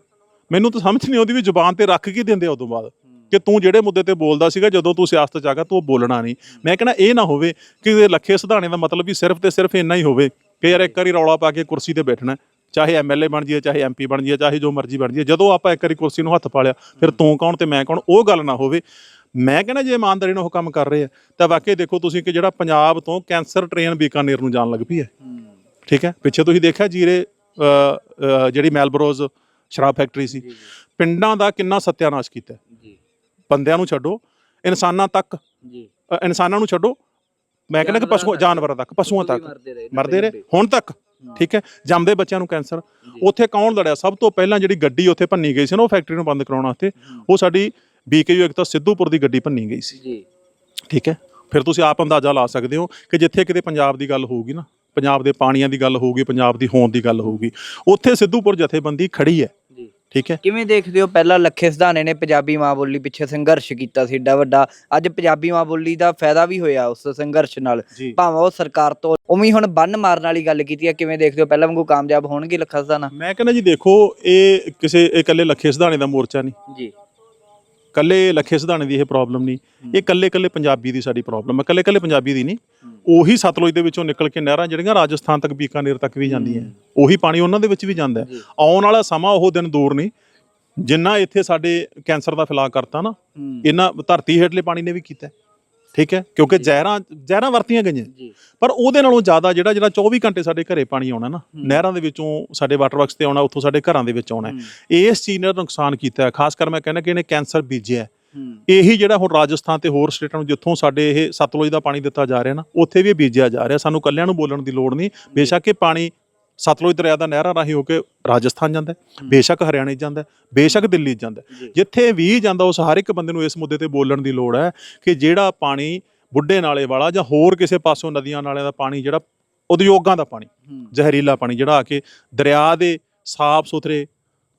[SPEAKER 1] ਮੈਨੂੰ ਤਾਂ ਸਮਝ ਨਹੀਂ ਆਉਂਦੀ ਵੀ ਜ਼ੁਬਾਨ ਤੇ ਰੱਖ ਕੇ ਦਿੰਦੇ ਆ ਉਦੋਂ ਬਾਅਦ। ਕਿ ਤੂੰ ਜਿਹੜੇ ਮੁੱਦੇ ਤੇ ਬੋਲਦਾ ਸੀਗਾ ਜਦੋਂ ਤੂੰ ਸਿਆਸਤ ਚ ਆ ਗਿਆ ਤੂੰ ਉਹ ਬੋਲਣਾ ਨਹੀਂ। ਮੈਂ ਕਹਿੰਦਾ ਇਹ ਨਾ ਹੋਵੇ ਕਿ ਲੱਖੇ ਸਿਧਾਣੇ ਦਾ ਮਤਲਬ ਵੀ ਸਿਰਫ ਤੇ ਸਿਰਫ ਇੰਨਾ ਹੀ ਹੋਵੇ ਕਿ ਯਾਰ ਇੱਕ ਵਾਰੀ ਰੌਲਾ ਪਾ ਕੇ ਕੁਰਸੀ ਤੇ ਬੈਠਣਾ। ਚਾਹੇ ਐਮਐਲਏ ਬਣ ਜਾਈਏ ਚਾਹੇ ਐਮਪੀ ਬਣ ਜਾਈਏ ਚਾਹੇ ਜੋ ਮਰਜ਼ੀ ਬਣ ਜਾਈਏ ਜਦੋਂ ਆਪਾਂ ਇੱਕ ਵਾਰੀ ਕੁਰਸੀ ਨੂੰ ਹੱਥ ਪਾ ਲਿਆ ਫਿਰ ਤੂੰ ਕੌਣ ਤੇ ਮੈਂ ਕੌਣ ਉਹ ਗੱਲ ਨਾ ਹੋਵੇ। ਮੈਂ ਕਹਿੰਦਾ ਜੇ ਇਮਾਨਦਾਰੀ ਨਾਲ ਉਹ ਕੰਮ ਕਰ ਰਹੇ ਆ ਤਾਂ ਵਾਕਈ ਦੇਖੋ ਤੁਸੀਂ ਕਿ ਜਿਹੜਾ ਪੰਜਾਬ ਤੋਂ ਕੈਂਸਰ ਟ੍ਰੇਨ ਬੀਕਾਨੇਰ ਨੂੰ ਜਾਣ ਲੱਗ ਪਈ ਹੈ। ਠੀਕ ਹੈ? ਪਿੱਛੇ ਤੁਸੀਂ ਦੇਖਿਆ ਜੀਰੇ ਜਿਹੜੀ ਮੈਲਬਰੋਜ਼ ਸ਼ਰਾਬ ਫੈਕਟਰੀ ਸੀ ਪਿੰਡਾਂ ਦਾ ਕਿੰਨਾ ਸੱਤਿਆਨਾਸ਼ ਕੀਤਾ ਬੰਦਿਆਂ ਨੂੰ ਛੱਡੋ ਇਨਸਾਨਾਂ ਤੱਕ
[SPEAKER 2] ਜੀ।
[SPEAKER 1] ਇਨਸਾਨਾਂ ਨੂੰ ਛੱਡੋ। ਮੈਂ ਕਹਿੰਦਾ ਕਿ ਪਸ਼ੂ ਜਾਨਵਰਾਂ ਤੱਕ ਪਸ਼ੂਆਂ ਤੱਕ।
[SPEAKER 2] ਮਰਦੇ ਰਹੇ
[SPEAKER 1] ਹੁਣ ਤੱਕ ਠੀਕ ਹੈ? ਜੰਮਦੇ ਬੱਚਿਆਂ ਨੂੰ ਕੈਂਸਰ। ਉੱਥੇ ਕੌਣ ਲੜਿਆ? ਸਭ ਤੋਂ ਪਹਿਲਾਂ ਜਿਹੜੀ ਗੱਡੀ ਉੱਥੇ ਭੰਨੀ ਗਈ ਸੀ ਨਾ ਉਹ ਫੈਕਟਰੀ ਨੂੰ ਬੰਦ ਕਰਾਉਣ ਵਾਸਤੇ ਉਹ ਸਾਡੀ ਬੀਕੇਯੂ ਇੱਕ ਤਾਂ ਸਿੱਧੂਪੁਰ ਦੀ ਗੱਡੀ ਭੰਨੀ ਗਈ ਸੀ।
[SPEAKER 2] ਜੀ।
[SPEAKER 1] ਠੀਕ ਹੈ? ਫਿਰ ਤੁਸੀਂ ਆਪ ਅੰਦਾਜ਼ਾ ਲਾ ਸਕਦੇ ਹੋ ਕਿ ਜਿੱਥੇ ਕਿਤੇ ਪੰਜਾਬ ਦੀ ਗੱਲ ਹੋਊਗੀ ਨਾ ਪੰਜਾਬ ਦੇ ਪਾਣੀਆਂ ਦੀ ਗੱਲ ਹੋਊਗੀ ਪੰਜਾਬ ਦੀ ਹੋਂਦ ਦੀ ਗੱਲ ਹੋਊਗੀ ਉੱਥੇ ਸਿੱਧੂਪੁਰ ਜਥੇਬੰਦੀ ਖੜੀ ਹੈ। ਠੀਕ ਹੈ।
[SPEAKER 2] ਕਿਵੇਂ ਦੇਖਦੇ ਹੋ? ਪਹਿਲਾਂ ਲੱਖੇ ਸਿਧਾਣੇ ਨੇ ਪੰਜਾਬੀ ਮਾਂ ਬੋਲੀ ਪਿੱਛੇ ਸੰਘਰਸ਼ ਕੀਤਾ ਸੀ ਏਡਾ ਵੱਡਾ। ਅੱਜ ਪੰਜਾਬੀ ਮਾਂ ਬੋਲੀ ਦਾ ਫਾਇਦਾ ਵੀ ਹੋਇਆ ਉਸ ਸੰਘਰਸ਼ ਨਾਲ।
[SPEAKER 1] ਜੀ।
[SPEAKER 2] ਭਾਵੇਂ ਉਹ ਸਰਕਾਰ ਤੋਂ ਉਵੇਂ ਹੁਣ ਬੰਨ ਮਾਰਨ ਵਾਲੀ ਗੱਲ ਕੀਤੀ ਹੈ ਕਿਵੇਂ ਦੇਖਦੇ ਹੋ? ਪਹਿਲਾਂ ਵਾਂਗੂ ਕਾਮਯਾਬ ਹੋਣਗੇ ਲੱਖਾ ਸਿਧਾਣਾ?
[SPEAKER 1] ਮੈਂ ਕਹਿੰਦਾ ਜੀ ਦੇਖੋ ਇਹ ਕਿਸੇ ਇਹ ਇਕੱਲੇ ਲੱਖੇ ਸਿਧਾਣੇ ਦਾ ਮੋਰਚਾ ਨਹੀਂ।
[SPEAKER 2] ਜੀ।
[SPEAKER 1] ਕੱਲੇ ਲੱਖੇ ਸਿਧਾਣੇ ਦੀ ਇਹ ਪ੍ਰੋਬਲਮ ਨਹੀਂ। ਇਹ ਕੱਲੇ ਕੱਲੇ ਪੰਜਾਬੀ ਦੀ ਸਾਡੀ ਪ੍ਰੋਬਲਮ ਹੈ ਕੱਲੇ ਕੱਲੇ ਪੰਜਾਬੀ ਦੀ ਨਹੀਂ। ਉਹੀ ਸਤਲੁਜ ਦੇ ਵਿੱਚੋਂ ਨਿਕਲ ਕੇ ਨਹਿਰਾਂ ਜਿਹੜੀਆਂ ਰਾਜਸਥਾਨ ਤੱਕ ਬੀਕਾਨੇਰ ਤੱਕ ਵੀ ਜਾਂਦੀਆਂ ਉਹੀ ਪਾਣੀ ਉਹਨਾਂ ਦੇ ਵਿੱਚ ਵੀ ਜਾਂਦਾ। ਆਉਣ ਵਾਲਾ ਸਮਾਂ ਉਹ ਦਿਨ ਦੂਰ ਨਹੀਂ। ਜਿੰਨਾ ਇੱਥੇ ਸਾਡੇ ਕੈਂਸਰ ਦਾ ਫੈਲਾਅ ਕਰਤਾ ਨਾ ਇਹਨਾਂ ਧਰਤੀ ਹੇਠਲੇ ਪਾਣੀ ਨੇ ਵੀ ਕੀਤਾ। ਠੀਕ ਹੈ? ਕਿਉਂਕਿ ਜ਼ਹਿਰਾਂ ਜ਼ਹਿਰਾਂ ਵਰਤੀਆਂ ਗਈਆਂ।
[SPEAKER 2] ਜੀ।
[SPEAKER 1] ਪਰ ਉਹਦੇ ਨਾਲੋਂ ਜ਼ਿਆਦਾ ਜਿਹੜਾ ਜਿਹੜਾ 24 ਘੰਟੇ ਸਾਡੇ ਘਰੇ ਪਾਣੀ ਆਉਣਾ ਨਾ ਨਹਿਰਾਂ ਦੇ ਵਿੱਚੋਂ ਸਾਡੇ ਵਾਟਰ ਵਰਕਸ ਤੇ ਆਉਣਾ ਉੱਥੋਂ ਸਾਡੇ ਘਰਾਂ ਦੇ ਵਿੱਚ ਆਉਣਾ। ਇਸ ਚੀਜ਼ ਨੇ ਨੁਕਸਾਨ ਕੀਤਾ ਹੈ। ਖਾਸ ਕਰ ਮੈਂ ਕਹਿੰਦਾ ਕਿ ਇਹਨੇ ਕੈਂਸਰ ਬੀਜਿਆ। ਇਹੀ ਜਿਹੜਾ ਹੁਣ ਰਾਜਸਥਾਨ ਤੇ ਹੋਰ ਸਟੇਟਾਂ ਨੂੰ ਜਿੱਥੋਂ ਸਾਡੇ ਇਹ ਸਤਲੁਜ ਦਾ ਪਾਣੀ ਦਿੱਤਾ ਜਾ ਰਿਹਾ ਨਾ ਉੱਥੇ ਵੀ ਇਹ ਬੀਜਿਆ ਜਾ ਰਿਹਾ। ਸਾਨੂੰ ਕੱਲਿਆਂ ਨੂੰ ਬੋਲਣ ਦੀ ਲੋੜ ਨਹੀਂ। ਬੇਸ਼ੱਕ ਇਹ ਪਾਣੀ ਸਤਲੁਜ ਦਰਿਆ ਦਾ ਨਹਿਰਾਂ ਰਾਹੀਂ ਹੋ ਕੇ ਰਾਜਸਥਾਨ ਜਾਂਦਾ ਹੈ, ਬੇਸ਼ੱਕ ਹਰਿਆਣੇ 'ਚ ਜਾਂਦਾ ਹੈ, ਬੇਸ਼ੱਕ ਦਿੱਲੀ 'ਚ ਜਾਂਦਾ ਹੈ। ਜਿੱਥੇ ਵੀ ਜਾਂਦਾ ਉਸ ਹਰ ਇੱਕ ਬੰਦੇ ਨੂੰ ਇਸ ਮੁੱਦੇ ਤੇ ਬੋਲਣ ਦੀ ਲੋੜ ਹੈ ਕਿ ਜਿਹੜਾ ਪਾਣੀ ਬੁੱਢੇ ਨਾਲੇ ਵਾਲਾ ਜਾਂ ਹੋਰ ਕਿਸੇ ਪਾਸੋਂ ਨਦੀਆਂ ਨਾਲਿਆਂ ਦਾ ਪਾਣੀ ਜਿਹੜਾ ਉਦਯੋਗਾਂ ਦਾ ਪਾਣੀ ਜ਼ਹਿਰੀਲਾ ਪਾਣੀ ਜਿਹੜਾ ਆ ਕੇ ਦਰਿਆ ਦੇ ਸਾਫ਼ ਸੁਥਰੇ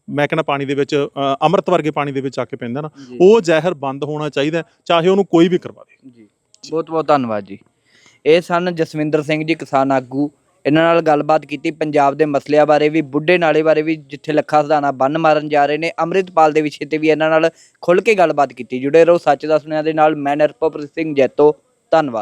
[SPEAKER 1] ਮੈਂ ਕਹਿੰਦਾ ਪਾਣੀ ਦੇ ਵਿੱਚ ਅ, ਅੰਮ੍ਰਿਤ ਵਰਗੇ ਪਾਣੀ ਦੇ ਵਿੱਚ ਆ ਕੇ ਪੈਂਦਾ ਨਾ ਉਹ ਜ਼ਹਿਰ ਬੰਦ ਹੋਣਾ ਚਾਹੀਦਾ ਹੈ, ਚਾਹੇ ਉਹਨੂੰ ਕੋਈ ਵੀ ਕਰਵਾਵੇ
[SPEAKER 2] ਜੀ। ਬਹੁਤ ਬਹੁਤ ਧੰਨਵਾਦ ਜੀ। ਇਹ ਸਨ ਜਸਵਿੰਦਰ ਸਿੰਘ ਜੀ ਕਿਸਾਨ ਆਗੂ ਇਹਨਾਂ ਨਾਲ ਗੱਲਬਾਤ ਕੀਤੀ। ਪੰਜਾਬ ਦੇ ਮਸਲਿਆਂ ਬਾਰੇ ਵੀ, ਬੁੱਢੇ ਨਾਲੇ ਬਾਰੇ ਵੀ, ਜਿੱਥੇ ਲੱਖਾਂ ਸਦਾਨਾ ਬੰਨ ਮਾਰਨ ਜਾ ਰਹੇ ਨੇ, ਅੰਮ੍ਰਿਤਪਾਲ ਦੇ ਵਿਸ਼ੇ ਤੇ ਵੀ ਇਹਨਾਂ ਨਾਲ ਖੁੱਲ ਕੇ ਗੱਲਬਾਤ ਕੀਤੀ। ਜੁੜੇ ਰਹੋ ਸੱਚ ਦਾ ਸੁਨਿਆ ਦੇ ਨਾਲ। ਮੈਂ ਨਿਰਭਵ ਸਿੰਘ ਜੈਤੋ। ਧੰਨਵਾਦ।